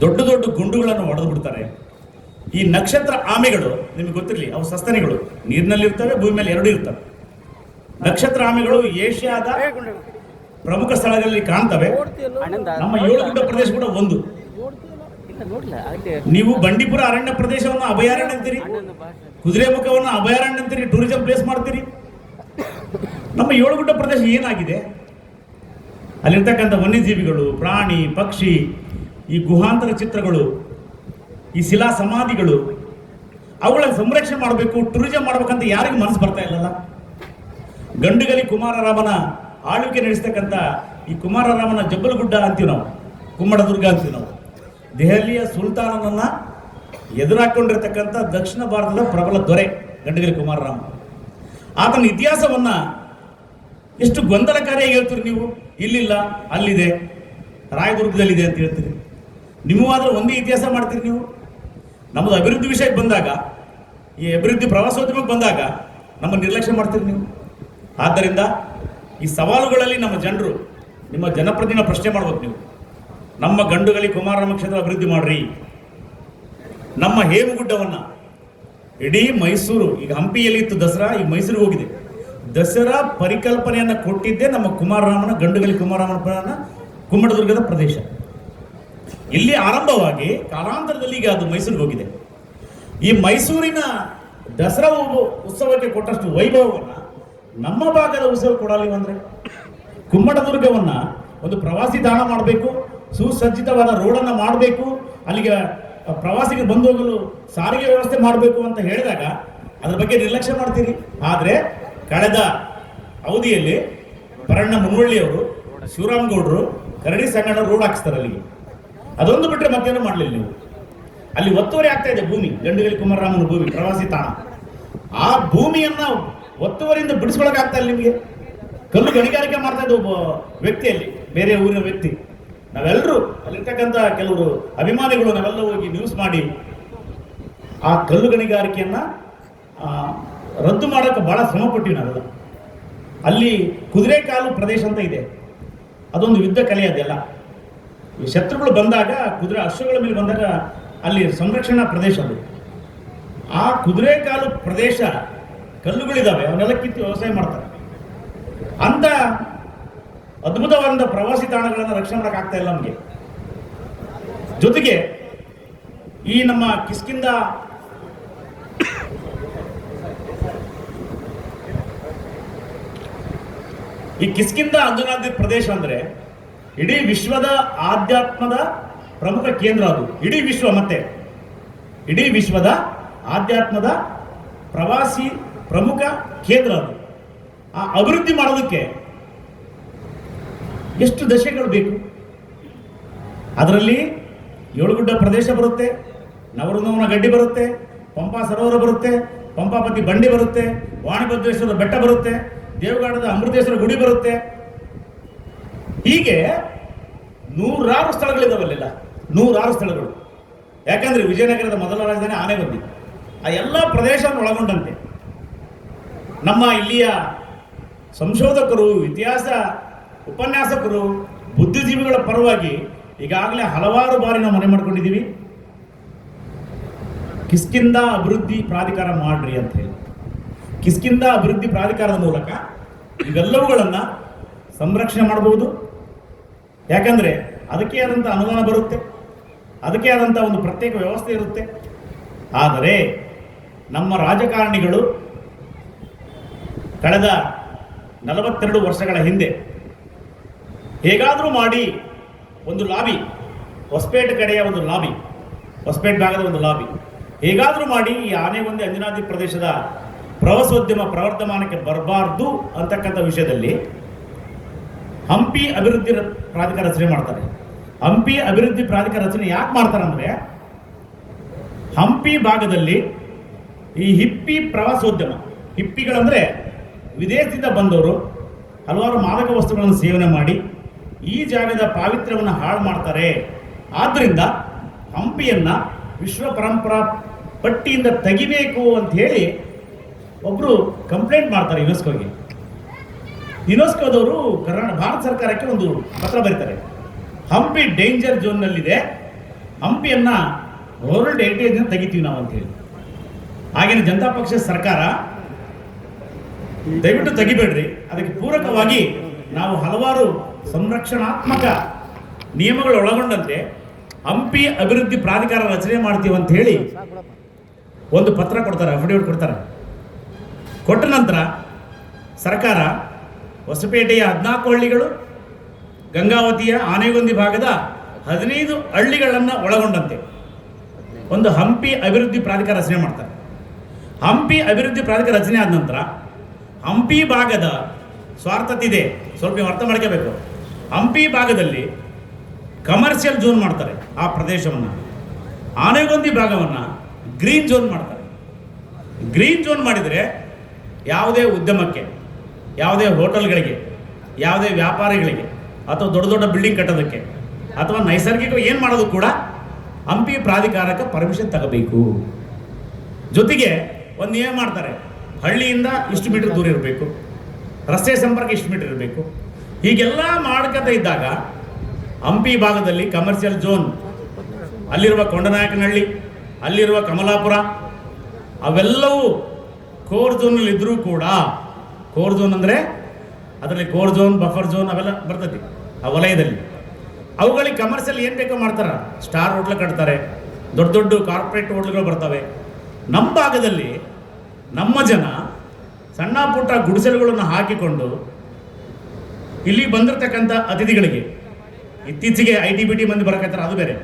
ದೊಡ್ಡ ದೊಡ್ಡ ಗುಂಡುಗಳನ್ನು ಹೊಡೆದು ಬಿಡ್ತಾರೆ. ಈ ನಕ್ಷತ್ರ ಆಮೆಗಳು, ನಿಮಗೆ ಗೊತ್ತಿರಲಿ, ಅವು ಸಸ್ತನಿಗಳು. ನೀರಿನಲ್ಲಿ ಇರ್ತವೆ ಭೂಮಿ ಮೇಲೆ ಎರಡು ಇರ್ತವೆ. ನಕ್ಷತ್ರ ಆಮೆಗಳು ಏಷ್ಯಾದ ಪ್ರಮುಖ ಸ್ಥಳಗಳಲ್ಲಿ ಕಾಣ್ತವೆ. ನಮ್ಮ ಏಳುಗುಡ್ಡ ಪ್ರದೇಶ ಕೂಡ ಒಂದು. ನೀವು ಬಂಡೀಪುರ ಅರಣ್ಯ ಪ್ರದೇಶವನ್ನು ಅಭಯಾರಣ್ಯ ಅಂತೀರಿ ಕುದುರೆಮುಖವನ್ನು ಅಭಯಾರಣ್ಯ ಅಂತೀರಿ ಟೂರಿಸಂ ಪ್ಲೇಸ್ ಮಾಡ್ತೀರಿ. ನಮ್ಮ ಏಳುಗುಡ್ಡ ಪ್ರದೇಶ ಏನಾಗಿದೆ? ಅಲ್ಲಿರ್ತಕ್ಕಂಥ ವನ್ಯಜೀವಿಗಳು ಪ್ರಾಣಿ ಪಕ್ಷಿ ಈ ಗುಹಾಂತರ ಚಿತ್ರಗಳು ಈ ಶಿಲಾ ಸಮಾಧಿಗಳು ಅವುಗಳ ಸಂರಕ್ಷಣೆ ಮಾಡಬೇಕು ಟೂರಿಸಂ ಮಾಡ್ಬೇಕಂತ ಯಾರಿಗೂ ಮನಸ್ಸು ಬರ್ತಾ ಇಲ್ಲಲ್ಲ? ಗಂಡುಗಲಿ ಕುಮಾರರಾಮನ ಆಳ್ವಿಕೆ ನಡೆಸ್ತಕ್ಕಂಥ ಈ ಕುಮಾರರಾಮನ ಜಬ್ಬಲಗುಡ್ಡ ಅಂತೀವಿ ನಾವು, ಕುಮ್ಮಡದುರ್ಗ ಅಂತೀವಿ ನಾವು. ದೆಹಲಿಯ ಸುಲ್ತಾನನನ್ನ ಎದುರಾಕೊಂಡಿರ್ತಕ್ಕಂಥ ದಕ್ಷಿಣ ಭಾರತದ ಪ್ರಬಲ ದೊರೆ, ಗಂಡಗಿರಿ ಕುಮಾರರಾಮ. ಆತನ ಇತಿಹಾಸವನ್ನ ಎಷ್ಟು ಗೊಂದಲಕಾರಿಯಾಗಿ ಹೇಳ್ತೀರಿ ನೀವು? ಇಲ್ಲಿಲ್ಲ, ಅಲ್ಲಿದೆ, ರಾಯದುರ್ಗದಲ್ಲಿದೆ ಅಂತ ಹೇಳ್ತೀರಿ. ನಿಮ್ಮವಾದ್ರೆ ಒಂದೇ ಇತಿಹಾಸ ಮಾಡ್ತೀರಿ ನೀವು? ನಮ್ಮದು ಅಭಿವೃದ್ಧಿ ವಿಷಯಕ್ಕೆ ಬಂದಾಗ, ಈ ಅಭಿವೃದ್ಧಿ ಪ್ರವಾಸೋದ್ಯಮಕ್ಕೆ ಬಂದಾಗ ನಮ್ಮ ನಿರ್ಲಕ್ಷ್ಯ ಮಾಡ್ತೀರಿ ನೀವು? ಆದ್ದರಿಂದ ಈ ಸವಾಲುಗಳಲ್ಲಿ ನಮ್ಮ ಜನರು, ನಿಮ್ಮ ಜನಪ್ರತಿನ ಪ್ರಶ್ನೆ ಮಾಡ್ಬೋದು ನೀವು. ನಮ್ಮ ಗಂಡುಗಲಿ ಕುಮಾರರಾಮ ಕ್ಷೇತ್ರ ಅಭಿವೃದ್ಧಿ ಮಾಡ್ರಿ. ನಮ್ಮ ಹೇಮಗುಡ್ಡವನ್ನು ಇಡೀ ಮೈಸೂರು, ಈಗ ಹಂಪಿಯಲ್ಲಿ ಇತ್ತು ದಸರಾ ಈಗ ಮೈಸೂರಿಗೆ ಹೋಗಿದೆ. ದಸರಾ ಪರಿಕಲ್ಪನೆಯನ್ನು ಕೊಟ್ಟಿದ್ದೇ ನಮ್ಮ ಕುಮಾರರಾಮನ ಗಂಡುಗಲಿ ಕುಮಾರರಾಮನ ಕುಮ್ಮಟದುರ್ಗದ ಪ್ರದೇಶ. ಇಲ್ಲಿ ಆರಂಭವಾಗಿ ಕಾಲಾಂತರದಲ್ಲಿ ಈಗ ಅದು ಮೈಸೂರಿಗೆ ಹೋಗಿದೆ. ಈ ಮೈಸೂರಿನ ದಸರಾ ಉತ್ಸವಕ್ಕೆ ಕೊಟ್ಟಷ್ಟು ವೈಭವವನ್ನ ನಮ್ಮ ಭಾಗದ ಉಸಿರು ಕೊಡಲಿ ಅಂದ್ರೆ ಕುಮ್ಮಟದುರ್ಗವನ್ನ ಒಂದು ಪ್ರವಾಸಿ ತಾಣ ಮಾಡಬೇಕು, ಸುಸಜ್ಜಿತವಾದ ರೋಡನ್ನು ಮಾಡಬೇಕು, ಅಲ್ಲಿಗೆ ಪ್ರವಾಸಿಗರು ಬಂದು ಹೋಗಲು ಸಾರಿಗೆ ವ್ಯವಸ್ಥೆ ಮಾಡಬೇಕು ಅಂತ ಹೇಳಿದಾಗ ಅದ್ರ ಬಗ್ಗೆ ನಿರ್ಲಕ್ಷ್ಯ ಮಾಡ್ತೀರಿ. ಆದರೆ ಕಳೆದ ಅವಧಿಯಲ್ಲಿ ಪರಣ್ಣ ಮುನ್ವಳ್ಳಿಯವರು ಶಿವರಾಮ್ ಗೌಡರು, ಕರಡಿ ಸಂಗಣ ರೋಡ್ ಹಾಕಿಸ್ತಾರೆ ಅಲ್ಲಿಗೆ. ಅದೊಂದು ಬಿಟ್ಟರೆ ಮತ್ತೇನು ಮಾಡಲಿಲ್ಲ ನೀವು. ಅಲ್ಲಿ ಒತ್ತುವರಿ ಆಗ್ತಾ ಇದೆ ಭೂಮಿ, ಗಂಡುಗಲಿ ಕುಮಾರರಾಮನ ಭೂಮಿ, ಪ್ರವಾಸಿ ತಾಣ. ಆ ಭೂಮಿಯನ್ನ ಒತ್ತುವರಿಯಿಂದ ಬಿಡಿಸ್ಕೊಳಕ್ ಇಲ್ಲ ನಿಮಗೆ. ಕಲ್ಲು ಗಣಿಗಾರಿಕೆ ಮಾಡ್ತಾ ಇದ್ದ ಒಬ್ಬ ವ್ಯಕ್ತಿಯಲ್ಲಿ, ಬೇರೆ ಊರಿನ ವ್ಯಕ್ತಿ. ನಾವೆಲ್ಲರೂ ಅಲ್ಲಿರ್ತಕ್ಕಂಥ ಕೆಲವರು ಅಭಿಮಾನಿಗಳು ನಾವೆಲ್ಲ ಹೋಗಿ ನ್ಯೂಸ್ ಮಾಡಿ ಆ ಕಲ್ಲು ಗಣಿಗಾರಿಕೆಯನ್ನು ರದ್ದು ಮಾಡೋಕೆ ಭಾಳ ಶ್ರಮ ಪಟ್ಟಿವಿ ನಾವೆಲ್ಲ. ಅಲ್ಲಿ ಕುದುರೆಕಾಲು ಪ್ರದೇಶ ಅಂತ ಇದೆ. ಅದೊಂದು ಯುದ್ಧ ಕಲೆ ಅದೆಲ್ಲ. ಈ ಶತ್ರುಗಳು ಬಂದಾಗ, ಕುದುರೆ ಅಶ್ವಗಳ ಮೇಲೆ ಬಂದಾಗ ಅಲ್ಲಿ ಸಂರಕ್ಷಣಾ ಪ್ರದೇಶ ಅದು. ಆ ಕುದುರೆ ಕಾಲು ಪ್ರದೇಶ ಕಲ್ಲುಗಳಿದಾವೆ, ಅವನ್ನೆಲ್ಲ ಕಿತ್ತು ವ್ಯವಸಾಯ ಮಾಡ್ತಾರೆ. ಅಂತ ಅದ್ಭುತವಾದ ಪ್ರವಾಸಿ ತಾಣಗಳನ್ನು ರಕ್ಷಣೆ ಮಾಡಕ್ ಆಗ್ತಾ ಇಲ್ಲ ನಮಗೆ. ಜೊತೆಗೆ ಈ ನಮ್ಮ ಕಿಸ್ಕಿಂದ ಈ ಕಿಸ್ಕಿಂದ ಅಂಜನಾದ್ರಿ ಪ್ರದೇಶ ಅಂದ್ರೆ ಇಡೀ ವಿಶ್ವದ ಆಧ್ಯಾತ್ಮದ ಪ್ರಮುಖ ಕೇಂದ್ರ ಅದು. ಇಡೀ ವಿಶ್ವ ಮತ್ತೆ. ಇಡೀ ವಿಶ್ವದ ಆಧ್ಯಾತ್ಮದ ಪ್ರವಾಸಿ ಪ್ರಮುಖ ಕೇಂದ್ರ ಅದು. ಆ ಅಭಿವೃದ್ಧಿ ಮಾಡೋದಕ್ಕೆ ಎಷ್ಟು ದಶೆಗಳು ಬೇಕು? ಅದರಲ್ಲಿ ಏಳುಗುಡ್ಡ ಪ್ರದೇಶ ಬರುತ್ತೆ ನವರನವನ ಗಡ್ಡಿ ಬರುತ್ತೆ, ಪಂಪಾ ಸರೋವರ ಬರುತ್ತೆ, ಪಂಪಾಪತಿ ಬಂಡಿ ಬರುತ್ತೆ ವಾಣಿಭದ್ರೇಶ್ವರದ ಬೆಟ್ಟ ಬರುತ್ತೆ, ದೇವಗಾಡದ ಅಮೃತೇಶ್ವರ ಗುಡಿ ಬರುತ್ತೆ. ಹೀಗೆ ನೂರಾರು ಸ್ಥಳಗಳಿದಾವಲ್ಲೆಲ್ಲ, ನೂರಾರು ಸ್ಥಳಗಳು. ಯಾಕಂದ್ರೆ ವಿಜಯನಗರದ ಮೊದಲ ರಾಜಧಾನಿ ಆನೆಗೊಂದಿ. ಆ ಎಲ್ಲ ಪ್ರದೇಶವನ್ನು ಒಳಗೊಂಡಂತೆ. ನಮ್ಮ ಇಲ್ಲಿಯ ಸಂಶೋಧಕರು, ಇತಿಹಾಸ ಉಪನ್ಯಾಸಕರು, ಬುದ್ಧಿಜೀವಿಗಳ ಪರವಾಗಿ ಈಗಾಗಲೇ ಹಲವಾರು ಬಾರಿ ನಾವು ಮನೆ ಮಾಡ್ಕೊಂಡಿದ್ದೀವಿ. ಕಿಸ್ಕಿಂದ ಅಭಿವೃದ್ಧಿ ಪ್ರಾಧಿಕಾರ ಮಾಡ್ರಿ ಅಂತ ಹೇಳಿ. ಕಿಸ್ಕಿಂದ ಅಭಿವೃದ್ಧಿ ಪ್ರಾಧಿಕಾರದ ಮೂಲಕ ಇವೆಲ್ಲವುಗಳನ್ನು ಸಂರಕ್ಷಣೆ ಮಾಡಬಹುದು ಯಾಕಂದರೆ ಅದಕ್ಕೆ ಆದಂಥ ಅನುದಾನ ಬರುತ್ತೆ. ಅದಕ್ಕೆ ಆದಂಥ ಒಂದು ಪ್ರತ್ಯೇಕ ವ್ಯವಸ್ಥೆ ಇರುತ್ತೆ. ಆದರೆ ನಮ್ಮ ರಾಜಕಾರಣಿಗಳು ಕಳೆದ ನಲವತ್ತೆರಡು ವರ್ಷಗಳ ಹಿಂದೆ ಹೇಗಾದರೂ ಮಾಡಿ ಒಂದು ಲಾಬಿ, ಹೊಸಪೇಟೆ ಕಡೆಯ ಒಂದು ಲಾಬಿ, ಹೊಸಪೇಟೆ ಭಾಗದ ಒಂದು ಲಾಬಿ. ಹೇಗಾದರೂ ಮಾಡಿ ಈ ಆನೆ ಆನೆಗೊಂದಿ ಅಂಜನಾದ್ರಿ ಪ್ರದೇಶದ ಪ್ರವಾಸೋದ್ಯಮ ಪ್ರವರ್ತಮಾನಕ್ಕೆ ಬರಬಾರ್ದು ಅಂತಕ್ಕಂಥ ವಿಷಯದಲ್ಲಿ ಹಂಪಿ ಅಭಿವೃದ್ಧಿ ಪ್ರಾಧಿಕಾರ ರಚನೆ ಮಾಡ್ತಾರೆ. ಹಂಪಿ ಅಭಿವೃದ್ಧಿ ಪ್ರಾಧಿಕಾರ ರಚನೆ ಯಾಕೆ ಮಾಡ್ತಾರೆ ಅಂದರೆ ಹಂಪಿ ಭಾಗದಲ್ಲಿ ಈ ಹಿಪ್ಪಿ ಪ್ರವಾಸೋದ್ಯಮ, ಹಿಪ್ಪಿಗಳಂದ್ರೆ ವಿದೇಶದಿಂದ ಬಂದವರು ಹಲವಾರು ಮಾದಕ ವಸ್ತುಗಳನ್ನು ಸೇವನೆ ಮಾಡಿ ಈ ಜಾಗದ ಪಾವಿತ್ರ್ಯವನ್ನು ಹಾಳು ಮಾಡ್ತಾರೆ. ಆದ್ದರಿಂದ ಹಂಪಿಯನ್ನು ವಿಶ್ವ ಪರಂಪರಾ ಪಟ್ಟಿಯಿಂದ ತೆಗಿಬೇಕು ಅಂತ ಹೇಳಿ ಒಬ್ಬರು ಕಂಪ್ಲೇಂಟ್ ಮಾಡ್ತಾರೆ ಯುನೆಸ್ಕೋಗೆ. ಯುನೆಸ್ಕೋದವರು ಕರ್ನಾಟಕ ಭಾರತ ಸರ್ಕಾರಕ್ಕೆ ಒಂದು ಪತ್ರ ಬರೀತಾರೆ. ಹಂಪಿ ಡೇಂಜರ್ ಝೋನ್ನಲ್ಲಿದೆ. ಹಂಪಿಯನ್ನು ವರ್ಲ್ಡ್ ಹೆರಿಟೇಜ್ನ ತೆಗಿತೀವಿ ನಾವು ಅಂತ ಹೇಳಿ. ಆಗಿನ ಜನತಾ ಪಕ್ಷದ ಸರ್ಕಾರ ದಯವಿಟ್ಟು ತೆಗಿಬೇಡ್ರಿ. ಅದಕ್ಕೆ ಪೂರಕವಾಗಿ ನಾವು ಹಲವಾರು ಸಂರಕ್ಷಣಾತ್ಮಕ ನಿಯಮಗಳು ಒಳಗೊಂಡಂತೆ ಹಂಪಿ ಅಭಿವೃದ್ಧಿ ಪ್ರಾಧಿಕಾರ ರಚನೆ ಮಾಡ್ತೀವಿ ಅಂತ ಹೇಳಿ ಒಂದು ಪತ್ರ ಕೊಡ್ತಾರೆ ಅಫಿಡೇವಿಟ್ ಕೊಡ್ತಾರೆ. ಕೊಟ್ಟ ನಂತರ ಸರ್ಕಾರ ಹೊಸಪೇಟೆಯ ಹದಿನಾಲ್ಕು ಹಳ್ಳಿಗಳು, ಗಂಗಾವತಿಯ ಆನೆಗೊಂದಿ ಭಾಗದ ಹದಿನೈದು ಹಳ್ಳಿಗಳನ್ನು ಒಳಗೊಂಡಂತೆ. ಒಂದು ಹಂಪಿ ಅಭಿವೃದ್ಧಿ ಪ್ರಾಧಿಕಾರ ರಚನೆ ಮಾಡ್ತಾರೆ. ಹಂಪಿ ಅಭಿವೃದ್ಧಿ ಪ್ರಾಧಿಕಾರ ರಚನೆ ಆದ ನಂತರ ಹಂಪಿ ಭಾಗದ ಸ್ವಾರ್ಥತೆ ಇದೆ ಸ್ವಲ್ಪ ನೀವು ಅರ್ಥ ಮಾಡ್ಕೋಬೇಕು. ಹಂಪಿ ಭಾಗದಲ್ಲಿ ಕಮರ್ಷಿಯಲ್ ಝೋನ್ ಮಾಡ್ತಾರೆ ಆ ಪ್ರದೇಶವನ್ನು. ಆನೆಗೊಂದಿ ಭಾಗವನ್ನು ಗ್ರೀನ್ ಝೋನ್ ಮಾಡ್ತಾರೆ. ಗ್ರೀನ್ ಝೋನ್ ಮಾಡಿದರೆ ಯಾವುದೇ ಉದ್ಯಮಕ್ಕೆ, ಯಾವುದೇ ಹೋಟೆಲ್ಗಳಿಗೆ, ಯಾವುದೇ ವ್ಯಾಪಾರಿಗಳಿಗೆ ಅಥವಾ ದೊಡ್ಡ ದೊಡ್ಡ ಬಿಲ್ಡಿಂಗ್ ಕಟ್ಟೋದಕ್ಕೆ ಅಥವಾ ನೈಸರ್ಗಿಕ ಏನು ಮಾಡೋದು ಕೂಡ ಹಂಪಿ ಪ್ರಾಧಿಕಾರಕ್ಕೆ ಪರ್ಮಿಷನ್ ತಗೋಬೇಕು. ಜೊತೆಗೆ ಒಂದು ಏನು ಮಾಡ್ತಾರೆ. ಹಳ್ಳಿಯಿಂದ ಇಷ್ಟು ಮೀಟರ್ ದೂರ ಇರಬೇಕು. ರಸ್ತೆ ಸಂಪರ್ಕ ಇಷ್ಟು ಮೀಟರ್ ಇರಬೇಕು. ಹೀಗೆಲ್ಲ ಮಾಡ್ಕೊತ ಇದ್ದಾಗ ಹಂಪಿ ಭಾಗದಲ್ಲಿ ಕಮರ್ಷಿಯಲ್ ಝೋನ್ ಅಲ್ಲಿರುವ ಕೊಂಡನಾಯಕನಹಳ್ಳಿ, ಅಲ್ಲಿರುವ ಕಮಲಾಪುರ, ಅವೆಲ್ಲವೂ ಕೋರ್ ಝೋನಲ್ಲಿ ಇದ್ರೂ ಕೂಡ ಕೋರ್ ಝೋನ್ ಅಂದರೆ ಅದರಲ್ಲಿ ಕೋರ್ ಝೋನ್ ಬಫರ್ ಝೋನ್ ಅವೆಲ್ಲ ಬರ್ತದೆ ಆ ವಲಯದಲ್ಲಿ. ಅವುಗಳಿಗೆ ಕಮರ್ಷಿಯಲ್ ಏನು ಬೇಕೋ ಮಾಡ್ತಾರೆ. ಸ್ಟಾರ್ ಹೋಟ್ಲ್ ಕಟ್ತಾರೆ. ದೊಡ್ಡ ದೊಡ್ಡ ಕಾರ್ಪೊರೇಟ್ ಹೋಟ್ಲ್ಗಳು ಬರ್ತವೆ. ನಮ್ಮ ಭಾಗದಲ್ಲಿ ನಮ್ಮ ಜನ ಸಣ್ಣ ಪುಟ್ಟ ಗುಡಿಸಲುಗಳನ್ನು ಹಾಕಿಕೊಂಡು ಇಲ್ಲಿ ಬಂದಿರತಕ್ಕಂಥ ಅತಿಥಿಗಳಿಗೆ ಇತ್ತೀಚೆಗೆ ಐ ಟಿ ಬಿ ಟಿ ಮಂದಿ ಬರಕತ್ತಾರೆ, ಅದು ಬೇರೆ.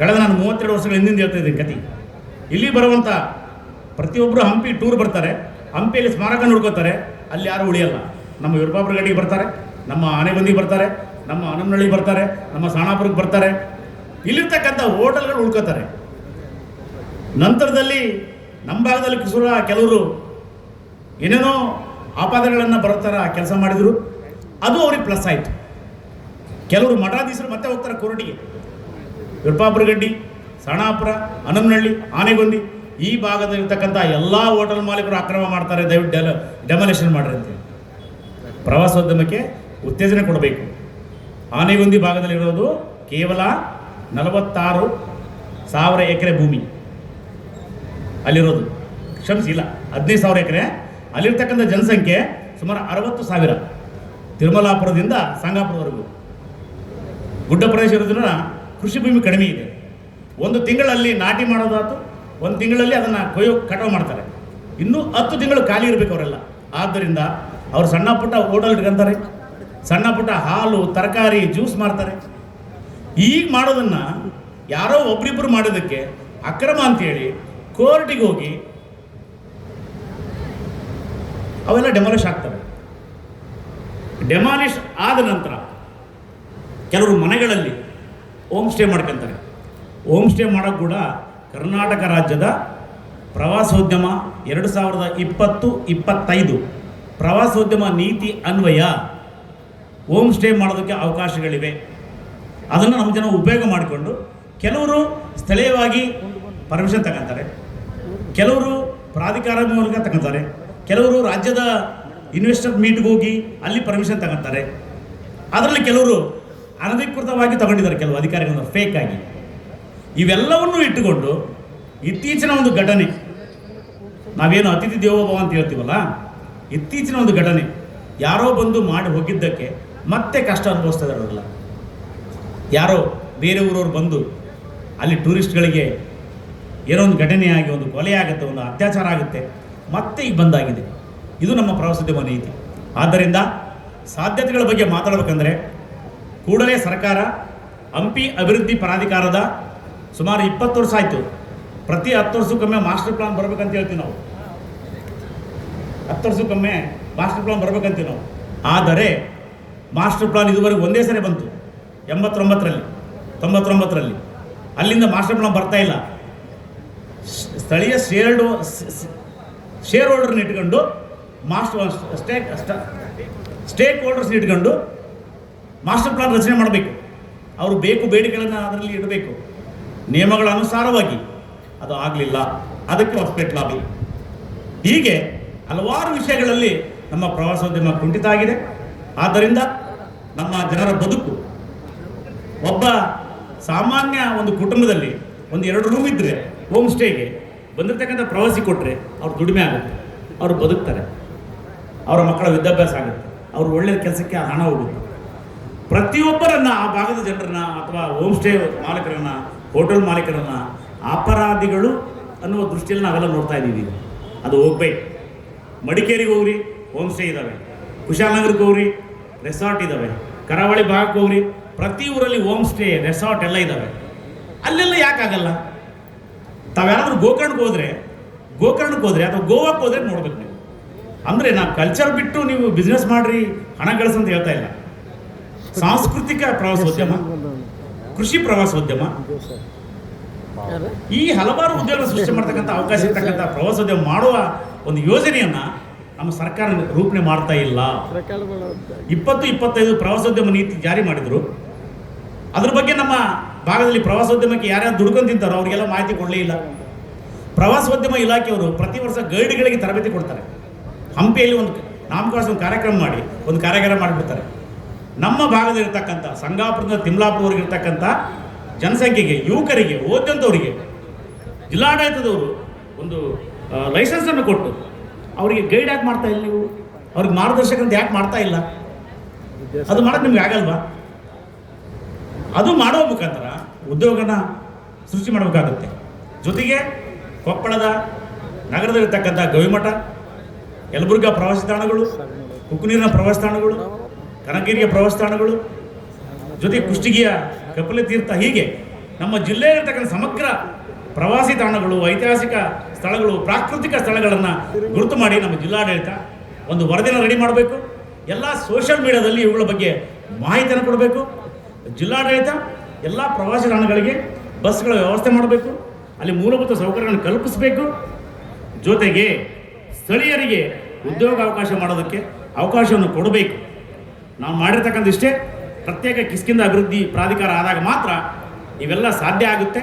ಕಳೆದ ನಾನು ಮೂವತ್ತೆರಡು ವರ್ಷಗಳ ಹಿಂದಿಂದ ಹೇಳ್ತಾ ಇದ್ದೀನಿ ಕತಿ ಇಲ್ಲಿ ಬರುವಂಥ ಪ್ರತಿಯೊಬ್ಬರು ಹಂಪಿ ಟೂರ್ ಬರ್ತಾರೆ. ಹಂಪಿಯಲ್ಲಿ ಸ್ಮಾರಕ ನೋಡ್ಕೋತಾರೆ. ಅಲ್ಲಿ ಯಾರು ಉಳಿಯಲ್ಲ. ನಮ್ಮ ಗಡಿಗೆ ಬರ್ತಾರೆ, ನಮ್ಮ ಆನೆಬಂದಿಗೆ ಬರ್ತಾರೆ, ನಮ್ಮ ಹನಮನಹಳ್ಳಿಗೆ ಬರ್ತಾರೆ, ನಮ್ಮ ಸಾಣಾಪುರಕ್ಕೆ ಬರ್ತಾರೆ. ಇಲ್ಲಿರ್ತಕ್ಕಂಥ ಹೋಟೆಲ್ಗಳು ಉಳ್ಕೋತಾರೆ. ನಂತರದಲ್ಲಿ ನಮ್ಮ ಭಾಗದಲ್ಲಿ ಕುಸುರ ಕೆಲವರು ಏನೇನೋ ಆಪಾದನೆಗಳನ್ನು ಆ ಕೆಲಸ ಮಾಡಿದರು, ಅದು ಅವ್ರಿಗೆ ಪ್ಲಸ್ ಆಯಿತು. ಕೆಲವರು ಮಠಾಧೀಶರು ಮತ್ತೆ ಹೋಗ್ತಾರೆ ಕೊರಟಿಗೆ. ವಿರ್ಪಾಪುರಗಡ್ಡಿ ಸಣಾಪುರ ಹನಮನಹಳ್ಳಿ ಆನೆಗೊಂದಿ ಈ ಭಾಗದಲ್ಲಿರ್ತಕ್ಕಂಥ ಎಲ್ಲ ಹೋಟೆಲ್ ಮಾಲೀಕರು ಅಕ್ರಮ ಮಾಡ್ತಾರೆ, ದಯವಿಟ್ಟು ಡೆಲ ಡೆಮೊಲೇಷನ್ ಮಾಡ್ರಿ ಪ್ರವಾಸೋದ್ಯಮಕ್ಕೆ ಉತ್ತೇಜನ ಕೊಡಬೇಕು. ಆನೆಗೊಂದಿ ಭಾಗದಲ್ಲಿರೋದು ಕೇವಲ ನಲವತ್ತಾರು ಸಾವಿರ ಎಕರೆ ಭೂಮಿ. ಅಲ್ಲಿರೋದು. ಕ್ಷಮಿಸಿ, ಇಲ್ಲ, ಹದಿನೈದು ಸಾವಿರ ಎಕರೆ. ಅಲ್ಲಿರ್ತಕ್ಕಂಥ ಜನಸಂಖ್ಯೆ ಸುಮಾರು ಅರವತ್ತು ಸಾವಿರ. ತಿರುಮಲಾಪುರದಿಂದ ಸಾಂಗಾಪುರವರೆಗೂ. ಗುಡ್ಡ ಪ್ರದೇಶ ಇರೋದ್ರಿಂದ ಕೃಷಿ ಭೂಮಿ ಕಡಿಮೆ ಇದೆ. ಒಂದು ತಿಂಗಳಲ್ಲಿ ನಾಟಿ ಮಾಡೋದಾತು ಒಂದು ತಿಂಗಳಲ್ಲಿ ಅದನ್ನು ಕೊಯ್ಯೋ, ಕಟಾವು ಮಾಡ್ತಾರೆ. ಇನ್ನೂ ಹತ್ತು ತಿಂಗಳು ಖಾಲಿ ಇರಬೇಕು ಅವರೆಲ್ಲ. ಆದ್ದರಿಂದ ಅವರು ಸಣ್ಣ ಪುಟ್ಟ ಹೋಟೆಲ್ ಇಟ್ಕೊಂತಾರೆ. ಸಣ್ಣ ಪುಟ್ಟ ಹಾಲು, ತರಕಾರಿ, ಜ್ಯೂಸ್ ಮಾಡ್ತಾರೆ ಈಗ ಮಾಡೋದನ್ನು ಯಾರೋ ಒಬ್ರಿಬ್ರು ಮಾಡೋದಕ್ಕೆ ಅಕ್ರಮ ಅಂತೇಳಿ ಕೋರ್ಟಿಗೆ ಹೋಗಿ ಅವೆಲ್ಲ ಡೆಮಾಲಿಷ್ ಆಗ್ತವೆ. ಡೆಮಾಲಿಷ್ ಆದ ನಂತರ ಕೆಲವರು ಮನೆಗಳಲ್ಲಿ ಹೋಮ್ ಸ್ಟೇ ಮಾಡ್ಕೊಂತಾರೆ. ಹೋಮ್ ಸ್ಟೇ ಮಾಡೋಕ್ಕೆ ಕೂಡ ಕರ್ನಾಟಕ ರಾಜ್ಯದ ಪ್ರವಾಸೋದ್ಯಮ ಎರಡು ಸಾವಿರದ ಇಪ್ಪತ್ತು, ಇಪ್ಪತ್ತೈದು ಪ್ರವಾಸೋದ್ಯಮ ನೀತಿ ಅನ್ವಯ ಹೋಮ್ ಸ್ಟೇ ಮಾಡೋದಕ್ಕೆ ಅವಕಾಶಗಳಿವೆ. ಅದನ್ನು ನಮ್ಮ ಜನ ಉಪಯೋಗ ಮಾಡಿಕೊಂಡು ಕೆಲವರು ಸ್ಥಳೀಯವಾಗಿ ಪರ್ಮಿಷನ್ ತಗೊಂತಾರೆ. ಕೆಲವರು ಪ್ರಾಧಿಕಾರ ಮೂಲಕ ತಗೊಂತಾರೆ. ಕೆಲವರು ರಾಜ್ಯದ ಇನ್ವೆಸ್ಟರ್ ಮೀಟ್ಗೆ ಹೋಗಿ ಅಲ್ಲಿ ಪರ್ಮಿಷನ್ ತಗೊಂತಾರೆ. ಅದರಲ್ಲಿ ಕೆಲವರು ಅನಧಿಕೃತವಾಗಿ ತಗೊಂಡಿದ್ದಾರೆ ಕೆಲವು ಅಧಿಕಾರಿಗಳನ್ನು ಫೇಕ್ ಆಗಿ. ಇವೆಲ್ಲವನ್ನು ಇಟ್ಟುಕೊಂಡು ಇತ್ತೀಚಿನ ಒಂದು ಘಟನೆ, ನಾವೇನು ಅತಿಥಿ ದೇವೋಭವ ಅಂತ ಹೇಳ್ತೀವಲ್ಲ, ಇತ್ತೀಚಿನ ಒಂದು ಘಟನೆ, ಯಾರೋ ಬಂದು ಮಾಡಿ ಹೋಗಿದ್ದಕ್ಕೆ ಮತ್ತೆ ಕಷ್ಟ ಅನುಭವಿಸ್ತಾ ಇದಾರಲ್ಲ ಯಾರೋ ಬೇರೆ ಊರವ್ರು ಬಂದು ಅಲ್ಲಿ ಟೂರಿಸ್ಟ್ಗಳಿಗೆ ಏನೋ ಒಂದು ಘಟನೆ ಆಗಿ ಒಂದು ಕೊಲೆ ಆಗುತ್ತೆ ಒಂದು ಅತ್ಯಾಚಾರ ಆಗುತ್ತೆ, ಮತ್ತೆ ಈಗ ಬಂದಾಗಿದೆ. ಇದು ನಮ್ಮ ಪ್ರವಾಸೋದ್ಯಮ ನೀತಿ. ಆದ್ದರಿಂದ ಸಾಧ್ಯತೆಗಳ ಬಗ್ಗೆ ಮಾತಾಡಬೇಕಂದ್ರೆ ಕೂಡಲೇ ಸರ್ಕಾರ ಹಂಪಿ ಅಭಿವೃದ್ಧಿ ಪ್ರಾಧಿಕಾರದ ಸುಮಾರು ಇಪ್ಪತ್ತು ವರ್ಷ ಆಯಿತು. ಪ್ರತಿ ಹತ್ತು ವರ್ಷಕ್ಕೊಮ್ಮೆ ಮಾಸ್ಟರ್ ಪ್ಲಾನ್ ಬರಬೇಕಂತ ಹೇಳ್ತೀವಿ ನಾವು. ಹತ್ತು ವರ್ಷಕ್ಕೊಮ್ಮೆ ಮಾಸ್ಟರ್ ಪ್ಲಾನ್ ಬರಬೇಕಂತೀವಿ ನಾವು. ಆದರೆ ಮಾಸ್ಟರ್ ಪ್ಲಾನ್ ಇದುವರೆಗೂ ಒಂದೇ ಸರಿ ಬಂತು. ಎಂಬತ್ತೊಂಬತ್ತರಲ್ಲಿ, ತೊಂಬತ್ತೊಂಬತ್ತರಲ್ಲಿ. ಅಲ್ಲಿಂದ ಮಾಸ್ಟರ್ ಪ್ಲಾನ್ ಬರ್ತಾ ಇಲ್ಲ. ಸ್ಥಳೀಯ ಶೇರ್ಡ್ ಶೇರ್ ಹೋಲ್ಡರ್ನ ಇಟ್ಕೊಂಡು ಮಾಸ್ಟರ್ ಸ್ಟೇಕ್ ಸ್ಟೇಕ್ ಹೋಲ್ಡರ್ಸ್ನ ಇಟ್ಕೊಂಡು ಮಾಸ್ಟರ್ ಪ್ಲಾನ್ ರಚನೆ ಮಾಡಬೇಕು. ಅವರು ಬೇಕು ಬೇಡಿಕೆಗಳನ್ನು ಅದರಲ್ಲಿ ಇಡಬೇಕು. ನಿಯಮಗಳ ಅನುಸಾರವಾಗಿ ಅದು ಆಗಲಿಲ್ಲ. ಅದಕ್ಕೆ ಹೊಸಪೇಟ್ ಲಾಬಿ ಹೀಗೆ ಹಲವಾರು ವಿಷಯಗಳಲ್ಲಿ ನಮ್ಮ ಪ್ರವಾಸೋದ್ಯಮ ಕುಂಠಿತ ಆಗಿದೆ. ಆದ್ದರಿಂದ ನಮ್ಮ ಜನರ ಬದುಕು, ಒಬ್ಬ ಸಾಮಾನ್ಯ ಒಂದು ಕುಟುಂಬದಲ್ಲಿ ಒಂದು ಎರಡು ರೂಮ್ ಇದ್ದರೆ ಹೋಮ್ ಸ್ಟೇಗೆ ಬಂದಿರತಕ್ಕಂಥ ಪ್ರವಾಸಿ ಕೊಟ್ಟರೆ ಅವ್ರು ದುಡಿಮೆ ಆಗುತ್ತೆ. ಅವರು ಬದುಕ್ತಾರೆ. ಅವರ ಮಕ್ಕಳ ವಿದ್ಯಾಭ್ಯಾಸ ಆಗುತ್ತೆ. ಅವರು ಒಳ್ಳೆಯ ಕೆಲಸಕ್ಕೆ ಹಣ ಹೋಗುತ್ತೆ. ಪ್ರತಿಯೊಬ್ಬರನ್ನ ಆ ಭಾಗದ ಜನರನ್ನ ಅಥವಾ ಹೋಮ್ ಸ್ಟೇ ಮಾಲೀಕರನ್ನ ಹೋಟೆಲ್ ಮಾಲೀಕರನ್ನ ಅಪರಾಧಿಗಳು ಅನ್ನುವ ದೃಷ್ಟಿಯಲ್ಲಿ ನಾವೆಲ್ಲ ನೋಡ್ತಾ ಇದ್ದೀವಿ. ಅದು ಹೋಗ್ಬೇಕು. ಮಡಿಕೇರಿಗೆ ಹೋಗ್ರಿ ಹೋಮ್ ಸ್ಟೇ ಇದ್ದಾವೆ ಕುಶಾಲನಗರಕ್ಕೆ ಹೋಗ್ರಿ ರೆಸಾರ್ಟ್ ಇದ್ದಾವೆ ಕರಾವಳಿ ಭಾಗಕ್ಕೆ ಹೋಗ್ರಿ, ಪ್ರತಿ ಊರಲ್ಲಿ ಹೋಮ್ ಸ್ಟೇ ರೆಸಾರ್ಟ್ ಎಲ್ಲ ಇದ್ದಾವೆ ಅಲ್ಲೆಲ್ಲ ಯಾಕಾಗಲ್ಲ? ತಾವ್ಯಾರಾದ್ರೂ ಗೋಕರ್ಣಕ್ಕೆ ಹೋದ್ರೆ ಗೋಕರ್ಣಕ್ಕೆ ಹೋದ್ರೆ ಅಥವಾ ಗೋವಾಕ್ಕೆ ಹೋದ್ರೆ ನೋಡ್ಬೇಕು ನೀವು. ಅಂದರೆ ನಾ ಕಲ್ಚರ್ ಬಿಟ್ಟು ನೀವು ಬಿಸ್ನೆಸ್ ಮಾಡ್ರಿ ಹಣ ಗಳಿಸಂತ ಹೇಳ್ತಾ ಇಲ್ಲ. ಸಾಂಸ್ಕೃತಿಕ ಪ್ರವಾಸೋದ್ಯಮ ಕೃಷಿ ಪ್ರವಾಸೋದ್ಯಮ ಈ ಹಲವಾರು ಉದ್ಯೋಗ ಸೃಷ್ಟಿ ಮಾಡ್ತಕ್ಕಂಥ ಅವಕಾಶ ಇರ್ತಕ್ಕಂಥ ಪ್ರವಾಸೋದ್ಯಮ ಮಾಡುವ ಒಂದು ಯೋಜನೆಯನ್ನ ನಮ್ಮ ಸರ್ಕಾರ ರೂಪಣೆ ಮಾಡ್ತಾ ಇಲ್ಲ. ಇಪ್ಪತ್ತು ಇಪ್ಪತ್ತೈದು ಪ್ರವಾಸೋದ್ಯಮ ನೀತಿ ಜಾರಿ ಮಾಡಿದ್ರು. ಅದ್ರ ಬಗ್ಗೆ ನಮ್ಮ ಭಾಗದಲ್ಲಿ ಪ್ರವಾಸೋದ್ಯಮಕ್ಕೆ ಯಾರ್ಯಾರು ದುಡ್ಕೊಂಡು ತಿಂತಾರೋ ಅವರಿಗೆಲ್ಲ ಮಾಹಿತಿ ಕೊಡಲೇ ಇಲ್ಲ. ಪ್ರವಾಸೋದ್ಯಮ ಇಲಾಖೆಯವರು ಪ್ರತಿ ವರ್ಷ ಗೈಡ್ಗಳಿಗೆ ತರಬೇತಿ ಕೊಡ್ತಾರೆ. ಹಂಪಿಯಲ್ಲಿ ಒಂದು ನಾಮಕಾಸ ಒಂದು ಕಾರ್ಯಕ್ರಮ ಮಾಡಿ, ಒಂದು ಕಾರ್ಯಾಗಾರ ಮಾಡಿಬಿಡ್ತಾರೆ. ನಮ್ಮ ಭಾಗದಲ್ಲಿರ್ತಕ್ಕಂಥ ಸಂಗಾಪುರದಿಂದ ತಿಮ್ಲಾಪುರವರೆಗೆ ಇರ್ತಕ್ಕಂಥ ಜನಸಂಖ್ಯೆಗೆ, ಯುವಕರಿಗೆ ಓದಂಥವರಿಗೆ ಜಿಲ್ಲಾಡಳಿತದವರು ಒಂದು ಲೈಸೆನ್ಸನ್ನು ಕೊಟ್ಟು ಅವರಿಗೆ ಗೈಡ್ ಯಾಕೆ ಮಾಡ್ತಾ ಇಲ್ಲ ನೀವು? ಅವ್ರಿಗೆ ಮಾರ್ಗದರ್ಶಕ ಅಂತ ಯಾಕೆ ಮಾಡ್ತಾ ಇಲ್ಲ? ಅದು ಮಾಡೋದು ನಿಮ್ಗೆ ಆಗಲ್ವಾ? ಅದು ಮಾಡೋ ಮುಖಾಂತರ ಉದ್ಯೋಗನ ಸೃಷ್ಟಿ ಮಾಡಬೇಕಾಗುತ್ತೆ ಜೊತೆಗೆ ಕೊಪ್ಪಳದ ನಗರದಲ್ಲಿರ್ತಕ್ಕಂಥ ಗವಿಮಠ, ಯಲಬುರ್ಗ ಪ್ರವಾಸಿ ತಾಣಗಳು, ಕುಕ್ಕುನೀರಿನ ಪ್ರವಾಸಿ ತಾಣಗಳು, ಕನಕಗಿರಿಯ ಪ್ರವಾಸಿ ತಾಣಗಳು ಜೊತೆಗೆ ಕುಷ್ಟಗಿಯ ಕಪಿಲ ತೀರ್ಥ ಹೀಗೆ ನಮ್ಮ ಜಿಲ್ಲೆಯಲ್ಲಿರ್ತಕ್ಕಂಥ ಸಮಗ್ರ ಪ್ರವಾಸಿ ತಾಣಗಳು, ಐತಿಹಾಸಿಕ ಸ್ಥಳಗಳು, ಪ್ರಾಕೃತಿಕ ಸ್ಥಳಗಳನ್ನು ಗುರುತು ಮಾಡಿ ನಮ್ಮ ಜಿಲ್ಲಾಡಳಿತ ಒಂದು ವರದಿನ ರೆಡಿ ಮಾಡಬೇಕು. ಎಲ್ಲ ಸೋಷಿಯಲ್ ಮೀಡಿಯಾದಲ್ಲಿ ಇವುಗಳ ಬಗ್ಗೆ ಮಾಹಿತಿಯನ್ನು ಕೊಡಬೇಕು. ಜಿಲ್ಲಾಡಳಿತ ಎಲ್ಲ ಪ್ರವಾಸಿ ತಾಣಗಳಿಗೆ ಬಸ್ಗಳ ವ್ಯವಸ್ಥೆ ಮಾಡಬೇಕು. ಅಲ್ಲಿ ಮೂಲಭೂತ ಸೌಕರ್ಯಗಳನ್ನು ಕಲ್ಪಿಸಬೇಕು. ಜೊತೆಗೆ ಸ್ಥಳೀಯರಿಗೆ ಉದ್ಯೋಗ ಅವಕಾಶ ಮಾಡೋದಕ್ಕೆ ಅವಕಾಶವನ್ನು ಕೊಡಬೇಕು. ನಾವು ಮಾಡಿರ್ತಕ್ಕಂಥ ಇಷ್ಟೇ. ಪ್ರತ್ಯೇಕ ಕಿಸ್ಕಿಂದ ಅಭಿವೃದ್ಧಿ ಪ್ರಾಧಿಕಾರ ಆದಾಗ ಮಾತ್ರ ಇವೆಲ್ಲ ಸಾಧ್ಯ ಆಗುತ್ತೆ.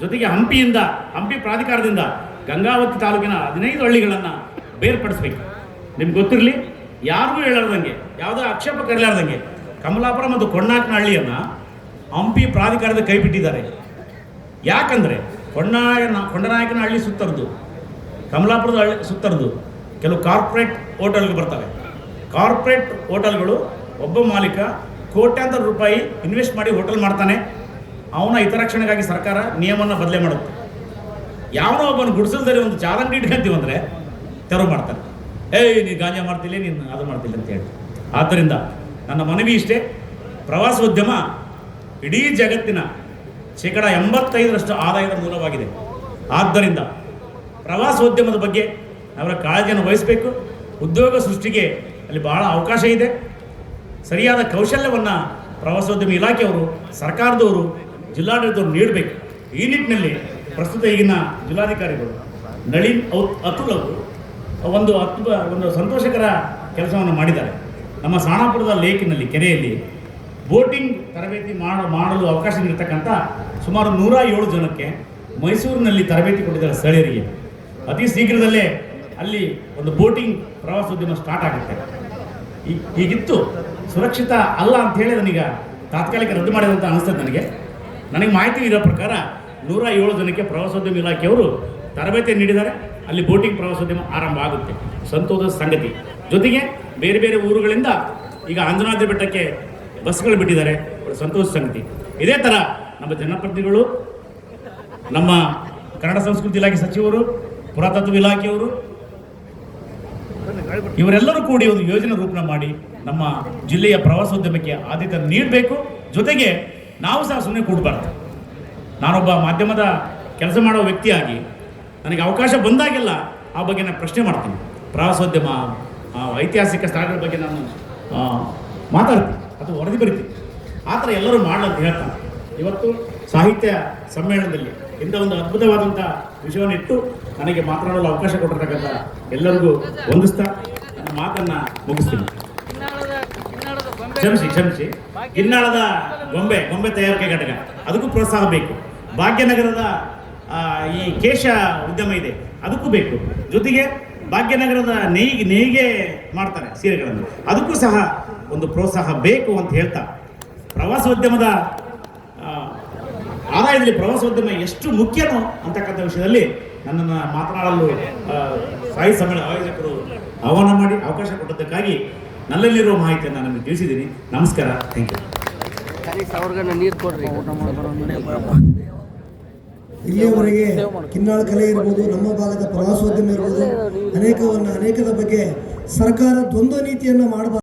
ಜೊತೆಗೆ ಹಂಪಿಯಿಂದ, ಹಂಪಿ ಪ್ರಾಧಿಕಾರದಿಂದ ಗಂಗಾವತಿ ತಾಲೂಕಿನ ಹದಿನೈದು ಹಳ್ಳಿಗಳನ್ನು ಬೇರ್ಪಡಿಸ್ಬೇಕು. ನಿಮ್ಗೆ ಗೊತ್ತಿರಲಿ, ಯಾರಿಗೂ ಹೇಳಾರ್ದಂಗೆ ಯಾವುದೋ ಆಕ್ಷೇಪ ಕರಲಾರ್ದಂಗೆ ಕಮಲಾಪುರ ಮತ್ತು ಕೊಂಡಾಕನ ಹಳ್ಳಿಯನ್ನು ಹಂಪಿ ಪ್ರಾಧಿಕಾರದ ಕೈ ಬಿಟ್ಟಿದ್ದಾರೆ. ಯಾಕಂದರೆ ಕೊಣ್ಣಾಯನ ಕೊಂಡನಾಯಕನ ಹಳ್ಳಿ ಸುತ್ತರದು, ಕಮಲಾಪುರದ ಹಳ್ಳಿ ಸುತ್ತರದು ಕೆಲವು ಕಾರ್ಪೊರೇಟ್ ಹೋಟೆಲ್ಗೆ ಬರ್ತವೆ. ಕಾರ್ಪೊರೇಟ್ ಹೋಟೆಲ್ಗಳು ಒಬ್ಬ ಮಾಲೀಕ ಕೋಟ್ಯಾಂತರ ರೂಪಾಯಿ ಇನ್ವೆಸ್ಟ್ ಮಾಡಿ ಹೋಟೆಲ್ ಮಾಡ್ತಾನೆ. ಅವನ ಹಿತರಕ್ಷಣೆಗಾಗಿ ಸರ್ಕಾರ ನಿಯಮನ ಬದಲೇ ಮಾಡುತ್ತೆ. ಯಾವನೋ ಒಬ್ಬನ ಗುಡಿಸಲ್ದಲ್ಲಿ ಒಂದು ಚಾರಂಗಿ ಇಟ್ಕೊಂತೀವಿ ಅಂದರೆ ತೆರವು ಮಾಡ್ತಾನೆ. ಏಯ್, ನೀನು ಗಾಂಜಾ ಮಾಡ್ತಿಲ್ಲ, ನೀನು ಅದು ಮಾಡ್ತಿಲ್ಲ ಅಂತ ಹೇಳಿ. ಆದ್ದರಿಂದ ನನ್ನ ಮನವಿ ಇಷ್ಟೇ. ಪ್ರವಾಸೋದ್ಯಮ ಇಡೀ ಜಗತ್ತಿನ ಶೇಕಡ ಎಂಬತ್ತೈದರಷ್ಟು ಆದಾಯದ ಮೂಲವಾಗಿದೆ. ಆದ್ದರಿಂದ ಪ್ರವಾಸೋದ್ಯಮದ ಬಗ್ಗೆ ಅವರ ಕಾಳಜಿಯನ್ನು ವಹಿಸಬೇಕು. ಉದ್ಯೋಗ ಸೃಷ್ಟಿಗೆ ಅಲ್ಲಿ ಬಹಳ ಅವಕಾಶ ಇದೆ. ಸರಿಯಾದ ಕೌಶಲ್ಯವನ್ನು ಪ್ರವಾಸೋದ್ಯಮ ಇಲಾಖೆಯವರು, ಸರ್ಕಾರದವರು, ಜಿಲ್ಲಾಡಳಿತವರು ನೀಡಬೇಕು. ಈ ನಿಟ್ಟಿನಲ್ಲಿ ಪ್ರಸ್ತುತ ಈಗಿನ ಜಿಲ್ಲಾಧಿಕಾರಿಗಳು ನಳಿನ್ ಔತ್ ಅತುಲ್ ಅವರು ಒಂದು ಅದ್ಭುತ ಒಂದು ಸಂತೋಷಕರ ಕೆಲಸವನ್ನು ಮಾಡಿದ್ದಾರೆ. ನಮ್ಮ ಸಾಣಾಪುರದ ಲೇಕಿನಲ್ಲಿ, ಕೆರೆಯಲ್ಲಿ ಬೋಟಿಂಗ್ ತರಬೇತಿ ಮಾಡ, ಮಾಡಲು ಅವಕಾಶ ನೀಡತಕ್ಕಂಥ ಸುಮಾರು ನೂರ ಏಳು ಜನಕ್ಕೆ ಮೈಸೂರಿನಲ್ಲಿ ತರಬೇತಿ ಕೊಟ್ಟಿದ್ದಾರೆ ಸ್ಥಳೀಯರಿಗೆ. ಅತಿ ಶೀಘ್ರದಲ್ಲೇ ಅಲ್ಲಿ ಒಂದು ಬೋಟಿಂಗ್ ಪ್ರವಾಸೋದ್ಯಮ ಸ್ಟಾರ್ಟ್ ಆಗುತ್ತೆ. ಈಗಿತ್ತು ಸುರಕ್ಷಿತ ಅಲ್ಲ ಅಂತ ಹೇಳಿ ನನಗೆ ತಾತ್ಕಾಲಿಕ ರದ್ದು ಮಾಡಿದಂತ ಅನಿಸ್ತದೆ ನನಗೆ. ನನಗೆ ಮಾಹಿತಿ ಇರೋ ಪ್ರಕಾರ ನೂರ ಏಳು ಜನಕ್ಕೆ ಪ್ರವಾಸೋದ್ಯಮ ಇಲಾಖೆಯವರು ತರಬೇತಿ ನೀಡಿದ್ದಾರೆ. ಅಲ್ಲಿ ಬೋಟಿಂಗ್ ಪ್ರವಾಸೋದ್ಯಮ ಆರಂಭ ಆಗುತ್ತೆ. ಸಂತೋಷದ ಸಂಗತಿ. ಜೊತೆಗೆ ಬೇರೆ ಬೇರೆ ಊರುಗಳಿಂದ ಈಗ ಅಂಜನಾದ್ರಿ ಬೆಟ್ಟಕ್ಕೆ ಬಸ್ಗಳು ಬಿಟ್ಟಿದ್ದಾರೆ. ಸಂತೋಷ ಸಂಗತಿ. ಇದೇ ಥರ ನಮ್ಮ ಜನಪ್ರತಿನಿಧಿಗಳು, ನಮ್ಮ ಕನ್ನಡ ಸಂಸ್ಕೃತಿ ಇಲಾಖೆ ಸಚಿವರು, ಪುರಾತತ್ವ ಇಲಾಖೆಯವರು, ಇವರೆಲ್ಲರೂ ಕೂಡಿ ಒಂದು ಯೋಜನೆ ರೂಪಣೆ ಮಾಡಿ ನಮ್ಮ ಜಿಲ್ಲೆಯ ಪ್ರವಾಸೋದ್ಯಮಕ್ಕೆ ಆದ್ಯತೆ ನೀಡಬೇಕು. ಜೊತೆಗೆ ನಾವು ಸಹ ಸುಮ್ಮನೆ ಕೂಡಬಾರ್ದು. ನಾನೊಬ್ಬ ಮಾಧ್ಯಮದ ಕೆಲಸ ಮಾಡೋ ವ್ಯಕ್ತಿಯಾಗಿ ನನಗೆ ಅವಕಾಶ ಬಂದಾಗೆಲ್ಲ ಆ ಬಗ್ಗೆ ನಾನು ಪ್ರಶ್ನೆ ಮಾಡ್ತೀನಿ. ಪ್ರವಾಸೋದ್ಯಮ ಐತಿಹಾಸಿಕ ಸ್ಥಳಗಳ ಬಗ್ಗೆ ನಾನು ಮಾತಾಡ್ತೀನಿ ಅಥವಾ ವರದಿ ಬರಿತೀನಿ. ಆ ಥರ ಎಲ್ಲರೂ ಮಾಡಲಂತ ಹೇಳ್ತಾನೆ ಇವತ್ತು ಸಾಹಿತ್ಯ ಸಮ್ಮೇಳನದಲ್ಲಿ ಇಂಥ ಒಂದು ಅದ್ಭುತವಾದಂಥ ವಿಷಯವನ್ನು ಇಟ್ಟು ನನಗೆ ಮಾತನಾಡಲು ಅವಕಾಶ ಕೊಟ್ಟಿರ್ತಕ್ಕಂಥ ಎಲ್ಲರಿಗೂ ವಂದಿಸ್ತಾ ನನ್ನ ಮಾತನ್ನು ಮುಗಿಸ್ತೀನಿ. ಕ್ಷಮಿಸಿ ಕ್ಷಮಿಸಿ. ಕಿನ್ನಾಳದ ಗೊಂಬೆ ಗೊಂಬೆ ತಯಾರಿಕೆ ಘಟಕ, ಅದಕ್ಕೂ ಪ್ರೋತ್ಸಾಹ ಬೇಕು. ಭಾಗ್ಯನಗರದ ಈ ಕೇಶ ಉದ್ಯಮ ಇದೆ, ಅದಕ್ಕೂ ಬೇಕು. ಜೊತೆಗೆ ಭಾಗ್ಯನಗರದ ನೇಯ್ಗೆ ನೇಯ್ಗೆ ಮಾಡ್ತಾರೆ ಸೀರೆಗಳನ್ನು. ಅದಕ್ಕೂ ಸಹ ಒಂದು ಪ್ರೋತ್ಸಾಹ ಬೇಕು ಅಂತ ಹೇಳ್ತಾ. ಪ್ರವಾಸೋದ್ಯಮದ ಆದಾಯದಲ್ಲಿ ಪ್ರವಾಸೋದ್ಯಮ ಎಷ್ಟು ಮುಖ್ಯನೋ ಅಂತಕ್ಕಂಥ ವಿಷಯದಲ್ಲಿ ನನ್ನನ್ನು ಮಾತನಾಡಲು ಸಾಯಿ ಸಮ್ಮೇಳನ ಆಯೋಜಕರು ಆಹ್ವಾನ ಮಾಡಿ ಅವಕಾಶ ಕೊಟ್ಟದ್ದಕ್ಕಾಗಿ ನನ್ನಲ್ಲಿರುವ ಮಾಹಿತಿಯನ್ನು ನಾನು ನಿಮಗೆ ತಿಳಿಸಿದ್ದೀನಿ. ನಮಸ್ಕಾರ. ಥ್ಯಾಂಕ್ ಯು ನೀರು ಕೊಡ್ರಿ. ಇಲ್ಲಿಯವರೆಗೆ ಕಿನ್ನಾಳ ಕಲೆ ಇರ್ಬೋದು, ನಮ್ಮ ಭಾಗದ ಪ್ರವಾಸೋದ್ಯಮ ಇರ್ಬೋದು, ಅನೇಕವನ್ನು, ಅನೇಕದ ಬಗ್ಗೆ ಸರ್ಕಾರ ದ್ವಂದ್ವ ನೀತಿಯನ್ನು ಮಾಡಬಾರ್ದು.